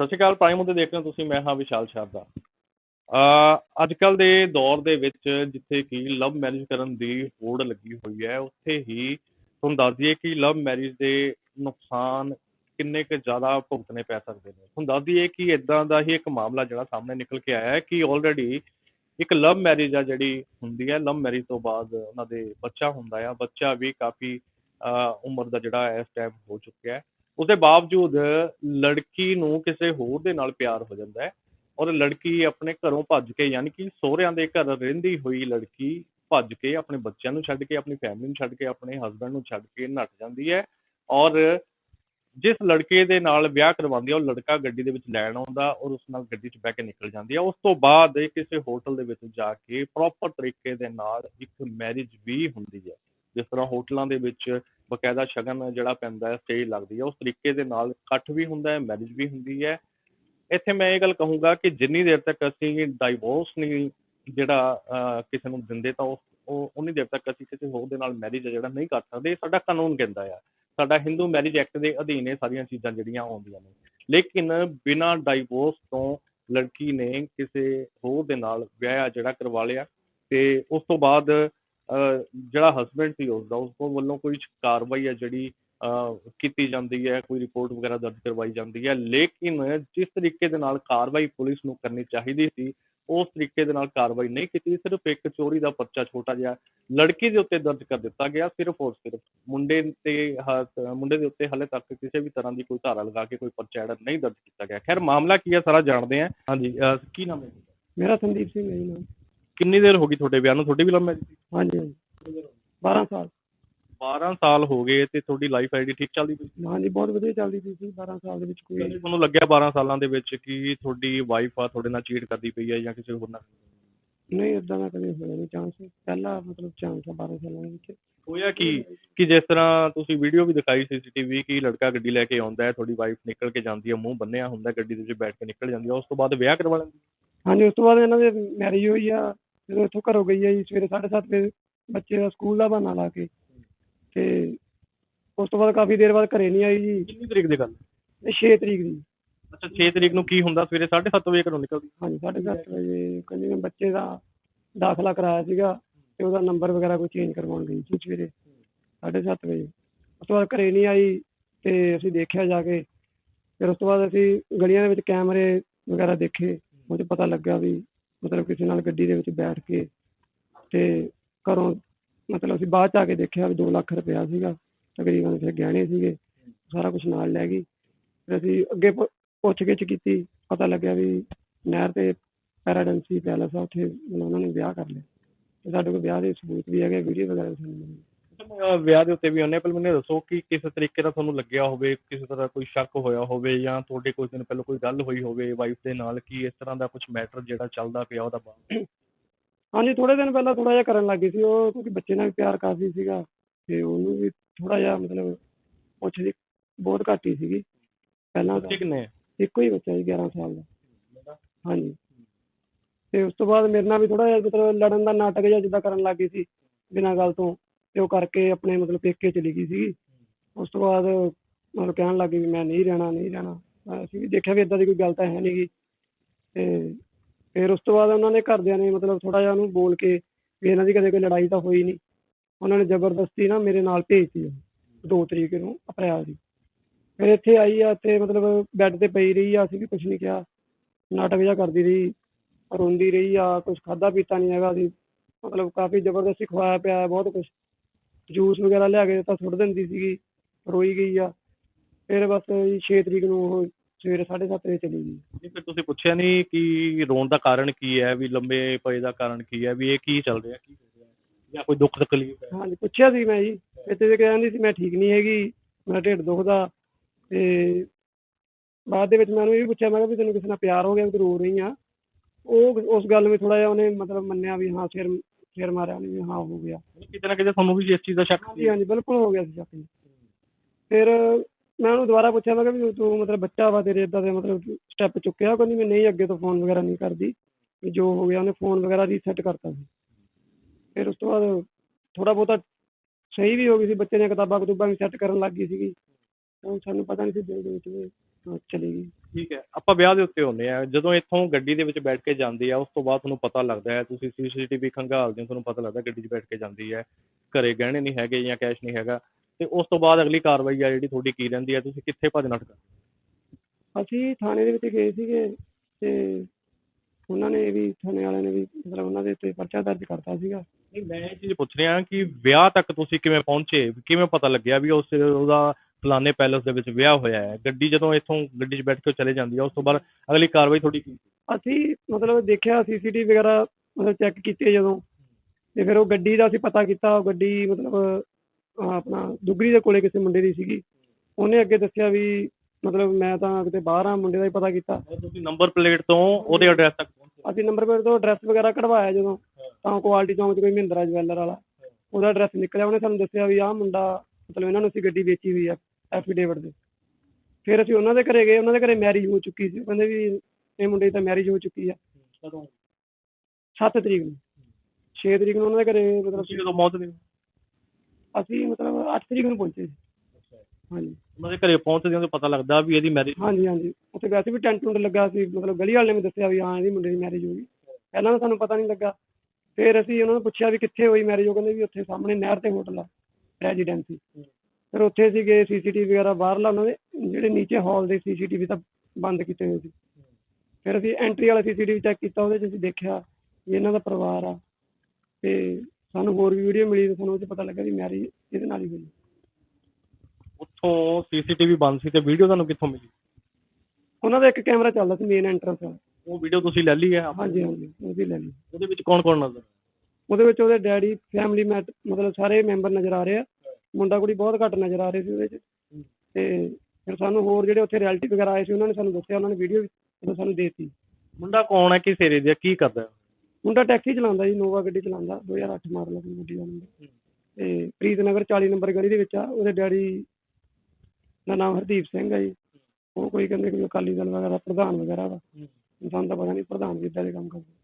ਸਤਿ ਸ਼੍ਰੀ ਅਕਾਲ ਪ੍ਰਾਈਮ ਉੱਤੇ ਦੇਖ ਰਹੇ ਹੋ ਤੁਸੀਂ, ਮੈਂ ਹਾਂ ਵਿਸ਼ਾਲ ਸ਼ਾਰਦਾ। ਅ ਅੱਜ ਕੱਲ ਦੇ ਦੌਰ ਦੇ ਵਿੱਚ ਜਿੱਥੇ ਕਿ ਲਵ ਮੈਰਿਜ ਕਰਨ ਦੀ ਹੋੜ ਲੱਗੀ ਹੋਈ ਹੈ, ਉੱਥੇ ਹੀ ਤੁਹਾਨੂੰ ਦੱਸ ਦਈਏ ਕਿ ਲਵ ਮੈਰਿਜ ਦੇ ਨੁਕਸਾਨ ਕਿੰਨੇ ਕੁ ਜ਼ਿਆਦਾ ਭੁਗਤਣੇ ਪੈ ਸਕਦੇ ਨੇ। ਤੁਹਾਨੂੰ ਦੱਸ ਦਈਏ ਕਿ ਇਦਾਂ ਦਾ ਹੀ ਇੱਕ ਮਾਮਲਾ ਜਿਹੜਾ ਸਾਹਮਣੇ ਨਿਕਲ ਕੇ ਆਇਆ ਹੈ ਕਿ ਆਲਰੇਡੀ ਇੱਕ ਲਵ ਮੈਰਿਜ ਆ ਜਿਹੜੀ ਹੁੰਦੀ ਹੈ, ਲਵ ਮੈਰਿਜ ਤੋਂ ਬਾਅਦ ਉਹਨਾਂ ਦੇ ਬੱਚਾ ਹੁੰਦਾ ਆ, ਬੱਚਾ ਵੀ ਕਾਫੀ ਉਮਰ ਦਾ ਜਿਹੜਾ ਇਸ ਟਾਈਮ ਹੋ ਚੁੱਕਿਆ ਹੈ। ਉਸਦੇ ਬਾਵਜੂਦ ਲੜਕੀ ਨੂੰ ਕਿਸੇ ਹੋਰ ਦੇ ਨਾਲ ਪਿਆਰ ਹੋ ਜਾਂਦਾ ਹੈ ਔਰ ਲੜਕੀ ਆਪਣੇ ਘਰੋਂ ਭੱਜ ਕੇ ਯਾਨੀ ਕਿ ਸਹੁਰਿਆਂ ਦੇ ਘਰ ਰਹਿੰਦੀ ਹੋਈ ਲੜਕੀ ਭੱਜ ਕੇ ਆਪਣੇ ਬੱਚਿਆਂ ਨੂੰ ਛੱਡ ਕੇ, ਆਪਣੀ ਫੈਮਿਲੀ ਨੂੰ ਛੱਡ ਕੇ, ਆਪਣੇ ਹਸਬੰਡ ਨੂੰ ਛੱਡ ਕੇ ਨੱਠ ਜਾਂਦੀ ਹੈ ਔਰ ਜਿਸ ਲੜਕੇ ਦੇ ਨਾਲ ਵਿਆਹ ਕਰਵਾਉਂਦੀ ਹੈ, ਉਹ ਲੜਕਾ ਗੱਡੀ ਦੇ ਵਿੱਚ ਲੈਣ ਆਉਂਦਾ ਔਰ ਉਸ ਨਾਲ ਗੱਡੀ 'ਚ ਬਹਿ ਕੇ ਨਿਕਲ ਜਾਂਦੀ ਹੈ। ਉਸ ਤੋਂ ਬਾਅਦ ਕਿਸੇ ਹੋਟਲ ਦੇ ਵਿੱਚ ਜਾ ਕੇ ਪ੍ਰੋਪਰ ਤਰੀਕੇ ਦੇ ਨਾਲ ਇੱਕ ਮੈਰਿਜ ਵੀ ਹੁੰਦੀ ਹੈ। ਜਿਸ ਤਰ੍ਹਾਂ ਹੋਟਲਾਂ ਦੇ ਵਿੱਚ ਬਕਾਇਦਾ ਸ਼ਗਨ ਜਿਹੜਾ ਪੈਂਦਾ ਹੈ ਸਟੇਜ ਲੱਗਦੀ ਹੈ, ਉਸ ਤਰੀਕੇ ਦੇ ਨਾਲ ਇਕੱਠ ਵੀ ਹੁੰਦਾ ਹੈ ਮੈਰਿਜ ਵੀ ਹੁੰਦੀ ਹੈ। ਇੱਥੇ ਮੈਂ ਇਹ ਗੱਲ ਕਹੂੰਗਾ ਕਿ ਜਿੰਨੀ ਦੇਰ ਤੱਕ ਅਸੀਂ ਡਾਈਵੋਰਸ ਨਹੀਂ ਜਿਹੜਾ ਕਿਸੇ ਨੂੰ ਦਿੰਦੇ ਤਾਂ ਉਹ ਉਹ, ਉਨੀ ਦੇਰ ਤੱਕ ਅਸੀਂ ਕਿਸੇ ਹੋਰ ਦੇ ਨਾਲ ਮੈਰਿਜ ਜਿਹੜਾ ਨਹੀਂ ਕਰ ਸਕਦੇ, ਇਹ ਸਾਡਾ ਕਾਨੂੰਨ ਕਹਿੰਦਾ ਆ। ਸਾਡਾ ਹਿੰਦੂ ਮੈਰਿਜ ਐਕਟ ਦੇ ਅਧੀਨ ਇਹ ਸਾਰੀਆਂ ਚੀਜ਼ਾਂ ਜਿਹੜੀਆਂ ਆਉਂਦੀਆਂ ਨੇ। ਲੇਕਿਨ ਬਿਨਾਂ ਡਾਈਵੋਰਸ ਤੋਂ ਲੜਕੀ ਨੇ ਕਿਸੇ ਹੋਰ ਦੇ ਨਾਲ ਵਿਆਹ ਜਿਹੜਾ ਕਰਵਾ ਲਿਆ ਤੇ ਉਸ ਤੋਂ ਬਾਅਦ ਜਿਹੜਾ ਹਸਬੰਡ ਸੀ ਉਸਦਾ, ਉਸ ਵੱਲੋਂ ਕੋਈ ਕਾਰਵਾਈ ਹੈ ਜਿਹੜੀ ਕੀਤੀ ਜਾਂਦੀ ਹੈ, ਕੋਈ ਰਿਪੋਰਟ ਵਗੈਰਾ ਦਰਜ ਕਰਵਾਈ ਜਾਂਦੀ ਹੈ। ਲੇਕਿਨ ਜਿਸ ਤਰੀਕੇ ਦੇ ਨਾਲ ਕਾਰਵਾਈ ਪੁਲਿਸ ਨੂੰ ਕਰਨੀ ਚਾਹੀਦੀ ਸੀ, ਉਸ ਤਰੀਕੇ ਦੇ ਨਾਲ ਕਾਰਵਾਈ ਨਹੀਂ ਕੀਤੀ। ਸਿਰਫ ਇੱਕ ਚੋਰੀ ਦਾ ਪਰਚਾ ਛੋਟਾ ਜਿਹਾ ਲੜਕੀ ਦੇ ਉੱਤੇ ਦਰਜ ਕਰ ਦਿੱਤਾ ਗਿਆ, ਸਿਰਫ ਔਰ ਸਿਰਫ ਮੁੰਡੇ ਤੇ ਮੁੰਡੇ ਦੇ ਉੱਤੇ ਹਾਲੇ ਤੱਕ ਕਿਸੇ ਵੀ ਤਰ੍ਹਾਂ ਦੀ ਕੋਈ ਧਾਰਾ ਲਗਾ ਕੇ ਕੋਈ ਪਰਚਾ ਜਿਹੜਾ ਨਹੀਂ ਦਰਜ ਕੀਤਾ ਗਿਆ। ਖੈਰ, ਮਾਮਲਾ ਕੀ ਹੈ ਸਾਰਾ ਜਾਣਦੇ ਹਾਂ। ਹਾਂਜੀ ਕੀ ਨਾਮ ਹੈ? ਮੇਰਾ ਸੰਦੀਪ ਸਿੰਘ ਹੈ ਜੀ ਨਾਮ। ਕਿੰਨੀ ਦੇਰ ਹੋ ਗਈ ਤੁਹਾਡੇ ਵਿਆਹ ਨੂੰ? ਤੁਹਾਡੀ ਵੀ ਲੰਮੀ ਮੈਰਿਜ ਸੀ? ਹਾਂਜੀ। ਹਾਂਜੀ 12 ਸਾਲ। 12 ਸਾਲ ਹੋ ਗਏ ਤੇ ਤੁਹਾਡੀ ਲਾਈਫ ਆਈਡੀ ਠੀਕ ਚੱਲਦੀ ਪਈ ਸੀ? ਹਾਂਜੀ ਬਹੁਤ ਵਧੀਆ ਚੱਲਦੀ ਪਈ ਸੀ। 12 ਸਾਲ ਦੇ ਵਿੱਚ ਕੋਈ ਕਦੇ ਤੁਹਾਨੂੰ ਲੱਗਿਆ 12 ਸਾਲਾਂ ਦੇ ਵਿੱਚ ਕਿ ਤੁਹਾਡੀ ਵਾਈਫ ਆ ਤੁਹਾਡੇ ਨਾਲ ਚੀਟ ਕਰਦੀ ਪਈ ਹੈ ਜਾਂ ਕਿਸੇ ਹੋਰ ਨਾਲ? ਨਹੀਂ ਇਦਾਂ ਦਾ ਕਦੇ ਹੋਇਆ ਨਹੀਂ ਚਾਂਸ ਪਹਿਲਾ ਮਤਲਬ ਚਾਂਸ ਆ 12 ਸਾਲਾਂ ਦੇ ਵਿੱਚ। ਹੋਇਆ ਕੀ? ਕਿ ਜਿਸ ਤਰ੍ਹਾਂ ਤੁਸੀਂ ਵੀਡੀਓ ਵੀ ਦਿਖਾਈ ਸੀਸੀਟੀਵੀ ਕਿ ਲੜਕਾ ਗੱਡੀ ਲੈ ਕੇ ਆਉਂਦਾ ਹੈ ਤੁਹਾਡੀ ਵਾਈਫ ਨਿਕਲ ਕੇ ਜਾਂਦੀ ਹੈ ਮੂੰਹ ਬੰਨਿਆ ਹੁੰਦਾ ਗੱਡੀ ਦੇ ਵਿੱਚ ਬੈਠ ਕੇ ਨਿਕਲ ਜਾਂਦੀ ਹੈ ਉਸ ਤੋਂ ਬਾਅਦ ਵਿਆਹ ਕਰਵਾ ਲੈਂਦੀ? ਹਾਂਜੀ ਉਸ ਤੋਂ ਬਾਅਦ ਇਹਨਾਂ ਦੇ ਮੈਰਿਜ ਹੋਈ ਆ। ਜਦੋਂ ਇੱਥੋਂ ਘਰੋਂ ਗਈ ਆ ਜੀ ਸਵੇਰੇ 7:30 ਵਜੇ ਬੱਚੇ ਦਾ ਸਕੂਲ ਦਾ ਬਹਾਨਾ ਲਾ ਕੇ ਤੇ ਉਸ ਤੋਂ ਬਾਅਦ ਕਾਫੀ ਦੇਰ ਬਾਅਦ ਘਰੇ ਨਹੀਂ ਆਈ ਜੀ। ਕਿੰਨੀ ਤਰੀਕ ਦੀ ਗੱਲ? ਇਹ 6 ਤਰੀਕ ਦੀ। ਅੱਛਾ 6 ਤਰੀਕ ਨੂੰ ਕੀ ਹੁੰਦਾ? ਸਵੇਰੇ 7:30 ਵਜੇ ਘਰੋਂ ਨਿਕਲਦੀ? ਹਾਂਜੀ 7:30 ਵਜੇ ਕਹਿੰਦੀ ਮੈਂ ਬੱਚੇ ਦਾ ਦਾਖਲਾ ਕਰਾਇਆ ਸੀਗਾ ਤੇ ਉਹਦਾ ਨੰਬਰ ਵਗੈਰਾ ਕੋਈ ਚੇਂਜ ਕਰਵਾਉਣ ਗਈ ਸੀ ਸਵੇਰੇ 7:30 ਵਜੇ। ਉਸ ਤੋਂ ਬਾਅਦ ਘਰੇ ਨਹੀਂ ਆਈ ਤੇ ਅਸੀਂ ਦੇਖਿਆ ਜਾ ਕੇ। ਫਿਰ ਉਸ ਤੋਂ ਬਾਅਦ ਅਸੀਂ ਗਲੀਆਂ ਦੇ ਵਿੱਚ ਕੈਮਰੇ ਵਗੈਰਾ ਦੇਖੇ ਉਹ 'ਚ ਪਤਾ ਲੱਗਾ ਵੀ ਮਤਲਬ ਕਿਸੇ ਨਾਲ ਗੱਡੀ ਦੇ ਵਿੱਚ ਬੈਠ ਕੇ ਤੇ ਘਰੋਂ ਮਤਲਬ ਅਸੀਂ ਬਾਅਦ ਚ ਆ ਕੇ ਦੇਖਿਆ ਵੀ 2 ਲੱਖ ਰੁਪਇਆ ਸੀਗਾ, ਤਕਰੀਬਨ ਫਿਰ ਗਹਿਣੇ ਸੀਗੇ, ਸਾਰਾ ਕੁਝ ਨਾਲ ਲੈ ਗਈ। ਫਿਰ ਅਸੀਂ ਅੱਗੇ ਪੁ- ਪੁੱਛ ਕੀਤੀ, ਪਤਾ ਲੱਗਿਆ ਵੀ ਨਹਿਰ ਤੇ ਪੈਰਾਡੈਂਸੀ ਪੈਲਸ ਆ, ਉੱਥੇ ਮਤਲਬ ਉਹਨਾਂ ਨੇ ਵਿਆਹ ਕਰ ਲਿਆ। ਤੇ ਸਾਡੇ ਕੋਲ ਵਿਆਹ ਦੇ ਸਬੂਤ ਵੀ ਹੈਗੇ, ਵੀਡੀਓ ਵਗੈਰਾ ਵੀ ਸਾਨੂੰ ਮਿਲੀ। ਵਿਆਹ ਦੇ ਉੱਤੇ ਵੀ ਉਹਨੇ ਪਰ ਮੈਨੂੰ ਇਹ ਦੱਸੋ ਕਿ ਕਿਸ ਤਰੀਕੇ ਦਾ ਤੁਹਾਨੂੰ ਲੱਗਿਆ ਹੋਵੇ ਕਿਸੇ ਤਰ੍ਹਾਂ ਕੋਈ ਸ਼ੱਕ ਹੋਇਆ ਹੋਵੇ ਜਾਂ ਤੁਹਾਡੇ ਕੁਝ ਦਿਨ ਪਹਿਲਾਂ ਕੋਈ ਗੱਲ ਹੋਈ ਹੋਵੇ ਵਾਈਫ ਦੇ ਨਾਲ ਕਿ ਇਸ ਤਰ੍ਹਾਂ ਦਾ ਕੁਝ ਮੈਟਰ ਜਿਹੜਾ ਚੱਲਦਾ ਪਿਆ ਉਹਦਾ ਬਾਅਦ ਹਾਂਜੀ ਥੋੜੇ ਦਿਨ ਪਹਿਲਾਂ ਥੋੜਾ ਜਿਹਾ ਕਰਨ ਲੱਗੀ ਸੀ ਉਹ ਕਿਉਂਕਿ ਬੱਚੇ ਨਾਲ ਵੀ ਪਿਆਰ ਕਾਫੀ ਸੀਗਾ ਤੇ ਉਹਨੂੰ ਵੀ ਥੋੜਾ ਜਿਹਾ ਮਤਲਬ ਪੁੱਛਦੀ ਬਹੁਤ ਘੱਟ ਹੀ ਸੀਗੀ ਪਹਿਲਾਂ ਤਾਂ। ਠੀਕ ਨੇ ਇੱਕੋ ਹੀ ਬੱਚਾ ਸੀ 11 ਸਾਲ ਦਾ। ਹਾਂਜੀ। ਤੇ ਉਸ ਤੋਂ ਬਾਅਦ ਮੇਰੇ ਨਾਲ ਵੀ ਥੋੜਾ ਜਿਹਾ ਮਤਲਬ ਲੜਨ ਦਾ ਨਾਟਕ ਜਿਹਾ ਜਿੱਦਾਂ ਕਰਨ ਲੱਗ ਗਈ ਸੀ ਬਿਨਾਂ ਗੱਲ ਤੋਂ। ਤੇ ਉਹ ਕਰਕੇ ਆਪਣੇ ਮਤਲਬ ਪੇਕੇ ਚਲੀ ਗਈ ਸੀ ਉਸ ਤੋਂ ਬਾਅਦ ਮਤਲਬ ਕਹਿਣ ਲੱਗ ਗਈ ਵੀ ਮੈਂ ਨਹੀਂ ਰਹਿਣਾ ਨਹੀਂ ਰਹਿਣਾ। ਤਾਂ ਅਸੀਂ ਵੀ ਦੇਖਿਆ ਵੀ ਇਦਾਂ ਦੀ ਕੋਈ ਗੱਲ ਤਾਂ ਹੈ ਨਹੀਂ ਗੀ ਤੇ ਫਿਰ ਉਸ ਤੋਂ ਬਾਅਦ ਉਹਨਾਂ ਨੇ ਘਰਦਿਆਂ ਨੇ ਮਤਲਬ ਥੋੜਾ ਜਿਹਾ ਉਹਨੂੰ ਬੋਲ ਕੇ ਵੀ ਇਹਨਾਂ ਦੀ ਕਦੇ ਕੋਈ ਲੜਾਈ ਤਾਂ ਹੋਈ ਨਹੀਂ। ਉਹਨਾਂ ਨੇ ਜ਼ਬਰਦਸਤੀ ਨਾ ਮੇਰੇ ਨਾਲ ਭੇਜਤੀ ਉਹ, ਦੋ ਤਰੀਕ ਨੂੰ, ਅਪ੍ਰੈਲ ਦੀ। ਫਿਰ ਇੱਥੇ ਆਈ ਆ ਤੇ ਮਤਲਬ ਬੈੱਡ ਤੇ ਪਈ ਰਹੀ ਆ, ਅਸੀਂ ਵੀ ਕੁਝ ਨਹੀਂ ਕਿਹਾ। ਨਾਟਕ ਜਿਹਾ ਕਰਦੀ ਰਹੀ, ਰੋਂਦੀ ਰਹੀ ਆ ਕੁਝ ਖਾਦਾ ਪੀਤਾ ਨਹੀਂ ਹੈਗਾ, ਅਸੀਂ ਮਤਲਬ ਕਾਫੀ ਜ਼ਬਰਦਸਤੀ ਖਵਾਇਆ ਪਿਆ, ਬਹੁਤ ਕੁਝ ਜੂਸ ਵਗੈਰਾ ਲਿਆ ਕੇ ਦਿੱਤਾ ਸੁੱਟ ਦਿੰਦੀ ਸੀਗੀ ਰੋਈ ਗਈ ਆ। ਫਿਰ ਬਸ ਜੀ 6 ਤਰੀਕ ਨੂੰ ਉਹ ਸਵੇਰੇ 7:30 ਵਜੇ ਚਲੀ ਗਈ। ਨਹੀਂ ਫਿਰ ਤੁਸੀਂ ਪੁੱਛਿਆ ਨਹੀਂ ਕਿ ਰੋਣ ਦਾ ਕਾਰਨ ਕੀ ਹੈ ਵੀ ਲੰਬੇ ਪਏ ਦਾ ਕਾਰਨ ਕੀ ਹੈ ਵੀ ਇਹ ਕੀ ਚੱਲ ਰਿਹਾ ਕੀ ਹੋ ਰਿਹਾ ਜਾਂ ਕੋਈ ਦੁੱਖ ਤਕਲੀਫ ਹੈ? ਹਾਂਜੀ ਪੁੱਛਿਆ ਸੀ ਮੈਂ ਜੀ। ਇੱਥੇ ਤੇ ਕਹਿੰਦੀ ਸੀ ਮੈਂ ਠੀਕ ਨਹੀਂ ਹੈਗੀ ਮੇਰਾ ਢਿੱਡ ਦੁਖਦਾ। ਤੇ ਬਾਅਦ ਦੇ ਵਿੱਚ ਮੈਂ ਉਹਨੂੰ ਇਹ ਵੀ ਪੁੱਛਿਆ ਮੈਂ ਕਿਹਾ ਵੀ ਤੈਨੂੰ ਕਿਸੇ ਨਾਲ ਪਿਆਰ ਹੋ ਗਿਆ ਵੀ ਤੂੰ ਰੋ ਰਹੀ ਆ ਉਹ ਉਸ ਗੱਲ ਵਿੱਚ ਥੋੜਾ ਜਿਹਾ ਉਹਨੇ ਮਤਲਬ ਮੰਨਿਆ ਵੀ ਹਾਂ ਸਿਰ ਸਿਰ ਮਾਰਿਆ ਉਹਨੇ ਵੀ ਹਾਂ ਹੋ ਗਿਆ। ਕਿਤੇ ਨਾ ਕਿਤੇ ਤੁਹਾਨੂੰ ਵੀ ਇਸ ਚੀਜ਼ ਦਾ ਸ਼ੱਕ ਸੀ ਹਾਂਜੀ ਬਿਲਕੁਲ ਹੋ ਗਿਆ ਸੀ ਸ਼ੱਕ ਜੀ। ਫਿਰ ਮੈਂ ਉਹਨੂੰ ਦੁਬਾਰਾ ਪੁੱਛਿਆ ਮੈਂ ਕਿਹਾ ਵੀ ਤੂੰ ਮਤਲਬ ਬੱਚਾ ਵਾ ਤੇਰੇ ਇਦਾਂ ਦੇ ਮਤਲਬ ਸਟੈਪ ਚੁੱਕਿਆ ਕਹਿੰਦੀ ਮੈਂ ਨਹੀਂ ਅੱਗੇ ਤੋਂ ਫੋਨ ਵਗੈਰਾ ਨਹੀਂ ਕਰਦੀ। ਵੀ ਜੋ ਹੋ ਗਿਆ ਉਹਨੇ ਫੋਨ ਵਗੈਰਾ ਰੀਸੈਟ ਕਰਤਾ ਸੀ। ਫਿਰ ਉਸ ਤੋਂ ਬਾਅਦ ਥੋੜਾ ਬਹੁਤਾ ਸਹੀ ਵੀ ਹੋ ਗਈ ਸੀ ਬੱਚੇ ਦੀਆਂ ਕਿਤਾਬਾਂ ਕਤੂਬਾਂ ਵੀ ਸੈੱਟ ਕਰਨ ਲੱਗ ਗਈ ਸੀਗੀ। ਹੁਣ ਸਾਨੂੰ ਪਤਾ ਨਹੀਂ ਸੀ ਦਿਲ ਦੇ ਵਿੱਚ ਵੀ ਚਲੀ ਗਈ। ਠੀਕ ਹੈ ਆਪਾਂ ਵਿਆਹ ਦੇ ਉੱਤੇ ਹੁੰਦੇ ਆ ਜਦੋਂ ਇੱਥੋਂ ਗੱਡੀ ਦੇ ਵਿੱਚ ਬੈਠ ਕੇ ਜਾਂਦੀ ਆ ਉਸ ਤੋਂ ਬਾਅਦ ਤੁਹਾਨੂੰ ਪਤਾ ਲੱਗਦਾ ਹੈ ਤੁਸੀਂ ਸੀਸੀਟੀਵੀ ਖੰਗਾਲਦੇ ਹੋ ਤੁਹਾਨੂੰ ਪਤਾ ਲੱਗਦਾ ਗੱਡੀ 'ਚ ਬੈਠ ਕੇ ਜਾਂਦੀ ਹੈ। ਘਰੇ ਗਹਿਣੇ ਨਹੀਂ ਹੈਗੇ ਜਾਂ ਕੈਸ਼ ਨਹੀਂ ਹੈਗਾ। ਤੇ ਉਸ ਤੋਂ ਬਾਅਦ ਅਗਲੀ ਕਾਰਵਾਈ ਆ ਜਿਹੜੀ ਤੁਹਾਡੀ ਕੀ ਰਹਿੰਦੀ ਹੈ ਤੁਸੀਂ ਕਿੱਥੇ ਭੱਜ ਨੱਠ ਅਸੀਂ ਥਾਣੇ ਦੇ ਵਿੱਚ ਗਏ ਸੀਗੇ ਤੇ ਉਹਨਾਂ ਨੇ ਵੀ ਥਾਣੇ ਵਾਲਿਆਂ ਨੇ ਵੀ ਮਤਲਬ ਉਹਨਾਂ ਦੇ ਉੱਤੇ ਪਰਚਾ ਦਰਜ ਕਰਤਾ ਸੀਗਾ। ਨਹੀਂ ਮੈਂ ਇਹ ਚੀਜ਼ ਪੁੱਛ ਰਿਹਾ ਕਿ ਵਿਆਹ ਤੱਕ ਤੁਸੀਂ ਕਿਵੇਂ ਪਹੁੰਚੇ? ਕਿਵੇਂ ਪਤਾ ਲੱਗਿਆ ਵੀ ਉਸ ਉਹਦਾ ਫਲਾਣੇ ਪੈਲਸ ਦੇ ਵਿੱਚ ਵਿਆਹ ਹੋਇਆ ਹੈ। ਗੱਡੀ ਜਦੋਂ ਇੱਥੋਂ ਗੱਡੀ 'ਚ ਬੈਠ ਕੇ ਚਲੇ ਜਾਂਦੀ ਹੈ ਉਸ ਤੋਂ ਬਾਅਦ ਅਗਲੀ ਕਾਰਵਾਈ ਤੁਹਾਡੀ ਕੀ ਅਸੀਂ ਮਤਲਬ ਦੇਖਿਆ ਸੀਸੀਟੀਵੀ ਵਗੈਰਾ ਮਤਲਬ ਚੈੱਕ ਕੀਤੇ ਜਦੋਂ। ਤੇ ਫਿਰ ਉਹ ਗੱਡੀ ਦਾ ਅਸੀਂ ਪਤਾ ਕੀਤਾ ਉਹ ਗੱਡੀ ਮਤਲਬ ਅਹ ਆਪਣਾ ਦੁਗਰੀ ਦੇ ਕੋਲੇ ਕਿਸੇ ਮੁੰਡੇ ਦੀ ਸੀਗੀ। ਉਹਨੇ ਅੱਗੇ ਦੱਸਿਆ ਵੀ ਮਤਲਬ ਮੈਂ ਤਾਂ ਕਿਤੇ ਬਾਹਰ ਆ ਮੁੰਡੇ ਦਾ ਹੀ ਪਤਾ ਕੀਤਾ। ਤੁਸੀਂ ਨੰਬਰ ਪਲੇਟ ਤੋਂ ਉਹਦੇ ਐਡਰੈਸ ਤੱਕ ਪਹੁੰਚੇ? ਅਸੀਂ ਨੰਬਰ ਪਲੇਟ ਤੋਂ ਐਡਰੈਸ ਵਗੈਰਾ ਕਢਵਾਇਆ ਜਦੋਂ। ਤਾਂ ਕੁਆਲਿਟੀ ਚੌਂਕ 'ਚ ਕੋਈ ਮਹਿੰਦਰਾ ਜਵੈਲਰ ਵਾਲਾ। ਉਹਦਾ ਐਡਰੈਸ ਨਿਕਲਿਆ ਉਹਨੇ ਸਾਨੂੰ ਦੱਸਿਆ ਵੀ ਆਹ ਮੁੰਡਾ ਮਤਲਬ ਇਹਨਾਂ ਨੂੰ ਅਸੀਂ ਗੱਡੀ ਵੇਚੀ ਹੋਈ ਆ। ਐਫੀਡੇਵਿਟ ਦੇ। ਫਿਰ ਅਸੀਂ ਉਹਨਾਂ ਦੇ ਘਰੇ ਗਏ ਉਹਨਾਂ ਦੇ ਘਰੇ ਮੈਰਿਜ ਹੋ ਚੁੱਕੀ ਸੀ। ਉਹ ਕਹਿੰਦੇ ਵੀ ਇਹ ਮੁੰਡੇ ਦੀ ਤਾਂ ਮੈਰਿਜ ਹੋ ਚੁੱਕੀ ਆ। ਕਦੋਂ? 7 ਤਰੀਕ ਨੂੰ। 6 ਤਰੀਕ ਨੂੰ ਉਹਨਾਂ ਦੇ ਘਰੇ ਮਤਲਬ ਤੁਸੀਂ ਜਦੋਂ ਪਹੁੰਚਦੇ ਅਸੀਂ ਮਤਲਬ 8 ਤਰੀਕ ਨੂੰ ਪਹੁੰਚੇ ਸੀ। ਹਾਂਜੀ। ਉਹਨਾਂ ਦੇ ਘਰੇ ਪਹੁੰਚਦੇ ਹੋ ਤਾਂ ਪਤਾ ਲੱਗਦਾ ਵੀ ਇਹਦੀ ਮੈਰਿਜ ਹਾਂਜੀ ਹਾਂਜੀ। ਉੱਥੇ ਵੈਸੇ ਵੀ ਟੈਂਟ ਟੁੰਟ ਲੱਗਾ ਸੀ। ਮਤਲਬ ਗਲੀ ਵਾਲੇ ਨੇ ਦੱਸਿਆ ਵੀ ਹਾਂ ਇਹਦੀ ਮੁੰਡੇ ਦੀ ਮੈਰਿਜ ਹੋ ਗਈ। ਪਹਿਲਾਂ ਤਾਂ ਸਾਨੂੰ ਪਤਾ ਨਹੀਂ ਲੱਗਾ। ਫਿਰ ਅਸੀਂ ਉਹਨਾਂ ਨੂੰ ਪੁੱਛਿਆ ਵੀ ਕਿੱਥੇ ਹੋਈ ਮੈਰਿਜ ਉਹ ਕਹਿੰਦੇ ਵੀ ਉੱਥੇ ਸਾਹਮਣੇ ਨਹਿਰ ਤੇ ਹੋਟਲ ਆ ਰੈਜ਼ੀਡੈਂਸੀ ਫਿਰ ਉੱਥੇ ਅਸੀਂ ਗਏ ਸੀਸੀਟੀਵੀ ਵਗੈਰਾ ਬਾਹਰਲਾ ਉਹਨਾਂ ਦੇ ਜਿਹੜੇ ਨੀਚੇ ਹਾਲ ਦੇ ਸੀਸੀਟੀਵੀ ਤਾਂ ਬੰਦ ਕੀਤੇ ਹੋਏ ਸੀ। ਫਿਰ ਅਸੀਂ ਐਂਟਰੀ ਵਾਲਾ ਸੀਸੀਟੀਵੀ ਚੈੱਕ ਕੀਤਾ ਉਹਦੇ 'ਚ ਅਸੀਂ ਦੇਖਿਆ ਵੀ ਇਹਨਾਂ ਦਾ ਪਰਿਵਾਰ ਆ ਤੇ ਸਾਨੂੰ ਹੋਰ ਵੀ ਵੀਡੀਓ ਮਿਲੀ ਤੇ ਸਾਨੂੰ ਉਹ 'ਚ ਪਤਾ ਲੱਗਾ ਵੀ ਮੈਰਿਜ ਇਹਦੇ ਨਾਲ ਹੀ ਹੋਈ। ਉੱਥੋਂ ਸੀਸੀਟੀਵੀ ਬੰਦ ਸੀ ਤੇ ਵੀਡੀਓ ਤੁਹਾਨੂੰ ਕਿੱਥੋਂ ਮਿਲੀ? ਉਹਨਾਂ ਦਾ ਇੱਕ ਕੈਮਰਾ ਚੱਲਦਾ ਸੀ ਮੇਨ ਐਂਟਰੈਂਸ ਵਾਲਾ। ਉਹ ਵੀਡੀਓ ਤੁਸੀਂ ਲੈ ਲਈ ਹੈ ਹਾਂਜੀ ਹਾਂਜੀ ਉਹ ਵੀ ਲੈ ਲਈ। ਉਹਦੇ ਵਿੱਚ ਕੌਣ ਕੌਣ ਨਜ਼ਰ ਉਹਦੇ ਵਿੱਚ ਉਹਦੇ ਡੈਡੀ ਫੈਮਿਲੀ ਮੈਟ ਮਤਲਬ ਸਾਰੇ ਮੈਂਬਰ ਨਜ਼ਰ ਆ ਰਹੇ ਆ। ਮੁੰਡਾ ਕੁੜੀ ਬਹੁਤ ਘੱਟ ਨਜ਼ਰ ਆ ਰਹੇ ਸੀ ਉਹਦੇ 'ਚ। ਤੇ ਫਿਰ ਸਾਨੂੰ ਹੋਰ ਜਿਹੜੇ ਉੱਥੇ ਰਿਐਲਿਟੀ ਵਗੈਰਾ ਆਏ ਸੀ ਉਹਨਾਂ ਨੇ ਸਾਨੂੰ ਦੱਸਿਆ ਉਹਨਾਂ ਨੇ ਵੀਡੀਓ ਵੀ ਸਾਨੂੰ ਦੇਤੀ। ਮੁੰਡਾ ਕੌਣ ਹੈ? ਕਿਸ ਏਰੀਏ ਦਾ ਕੀ ਕਰਦਾ ਹੈ? ਮੁੰਡਾ ਟੈਕਸੀ ਚਲਾਉਂਦਾ ਜੀ ਨੋਵਾ ਗੱਡੀ ਚਲਾਉਂਦਾ 2008 ਮਾਡਲ ਆਪਣੀ ਗੱਡੀ ਦਾ ਨੰਬਰ ਤੇ ਪ੍ਰੀਤ ਨਗਰ 40 ਨੰਬਰ ਗਲੀ ਦੇ ਵਿੱਚ ਆ ਉਹਦੇ ਡੈਡੀ ਦਾ ਨਾਮ ਹਰਦੀਪ ਸਿੰਘ ਹੈ ਜੀ। ਉਹ ਕੋਈ ਕਹਿੰਦੇ ਕਿ ਅਕਾਲੀ ਦਲ ਵਗੈਰਾ ਪ੍ਰਧਾਨ ਵਗੈਰਾ ਵਾ। ਸਾਨੂੰ ਤਾਂ ਪਤਾ ਨਹੀਂ ਪ੍ਰਧਾਨ ਕਿੱਦਾਂ ਦੇ ਕੰਮ ਕਰਦਾ।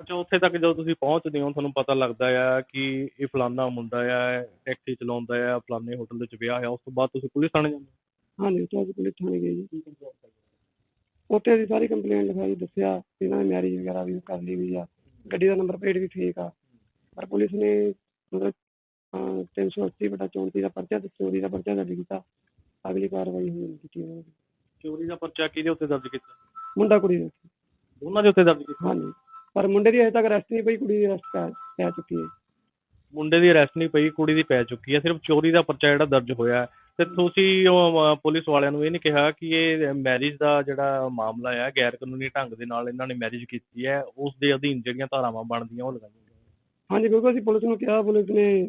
ਅੱਛਾ ਉੱਥੇ ਤੱਕ ਜਦੋਂ ਤੁਸੀਂ ਪਹੁੰਚਦੇ ਹੋ ਤੁਹਾਨੂੰ ਪਤਾ ਲੱਗਦਾ ਆ ਕਿ ਇਹ ਫਲਾਨਾ ਮੁੰਡਾ ਆ ਟੈਕਸੀ ਚਲਾਉਂਦਾ ਆ ਫਲਾਨੇ ਹੋਟਲ ਦੇ ਵਿੱਚ ਵਿਆਹ ਆ ਉਸ ਤੋਂ ਬਾਅਦ ਤੁਸੀਂ ਪੁਲਿਸ ਥਾਣੇ ਜਾਂਦੇ ਹਾਂਜੀ ਉੱਥੇ ਅਸੀਂ ਪੁਲਿਸ ਥਾਣੇ ਗਏ ਜੀ। ਹੋ ਉੱਥੇ ਅਸੀਂ ਸਾਰੀ ਕੰਪਲੇਂਟ ਲਿਖਾਈ ਦੱਸਿਆ ਵੀ ਇਹਨਾਂ ਨੇ ਮੈਰਿਜ ਵਗੈਰਾ ਵੀ ਕਰ ਲਈ ਹੋਈ ਆ। ਗੱਡੀ ਦਾ ਨੰਬਰ ਪਲੇਟ ਵੀ ਫੇਕ ਆ। ਪਰ ਪੁਲਿਸ ਨੇ ਮਤਲਬ ਅਹ, 380 ਬਟਾ 34 ਦਾ ਪਰਚਾ ਤੇ ਚੋਰੀ ਦਾ ਪਰਚਾ ਦਰਜ ਕੀਤਾ। ਅਗਲੀ ਕਾਰਵਾਈ ਹੋਈ ਨਹੀਂ ਕੀਤੀ ਉਹਨਾਂ ਦੀ ਚੋਰੀ ਦਾ ਪਰਚਾ ਕਿਹਦੇ ਉੱਤੇ ਦਰਜ ਕੀਤਾ? ਮੁੰਡਾ ਕੁੜੀ ਦੇ। ਦੋਨਾਂ ਦੇ ਉੱਤੇ ਦਰਜ ਕੀਤਾ? ਹਾਂਜੀ। ਪਰ ਮੁੰਡੇ ਦੀ ਹਜੇ ਤੱਕ ਅਰੈਸਟ ਨਹੀਂ ਪਈ ਕੁੜੀ ਦੀ ਅਰੈਸਟ ਪੈ ਚੁੱਕੀ ਹੈ ਮੁੰਡੇ ਦੀ ਅਰੈਸਟ ਨਹੀਂ ਪਈ ਕੁੜੀ ਦੀ ਪੈ ਚੁੱਕੀ ਹੈ ਸਿਰਫ ਚੋਰੀ ਦਾ ਪਰਚਾ ਜਿਹੜਾ ਦਰਜ ਹੋਇਆ ਹੈ। ਤੇ ਤੁਸੀਂ ਉਹ ਪੁਲਿਸ ਵਾਲਿਆਂ ਨੂੰ ਇਹ ਨਹੀਂ ਕਿਹਾ ਕਿ ਇਹ ਮੈਰਿਜ ਦਾ ਜਿਹੜਾ ਮਾਮਲਾ ਹੈ ਗੈਰ ਕਾਨੂੰਨੀ ਢੰਗ ਦੇ ਨਾਲ ਇਹਨਾਂ ਨੇ ਮੈਰਿਜ ਕੀਤੀ ਹੈ ਉਸ ਦੇ ਅਧੀਨ ਜਿਹੜੀਆਂ ਧਾਰਾਵਾਂ ਬਣਦੀਆਂ ਉਹ ਲਗਾਈਆਂ ਗਈਆਂ। ਹਾਂਜੀ ਬਿਲਕੁਲ ਅਸੀਂ ਪੁਲਿਸ ਨੂੰ ਕਿਹਾ ਪੁਲਿਸ ਨੇ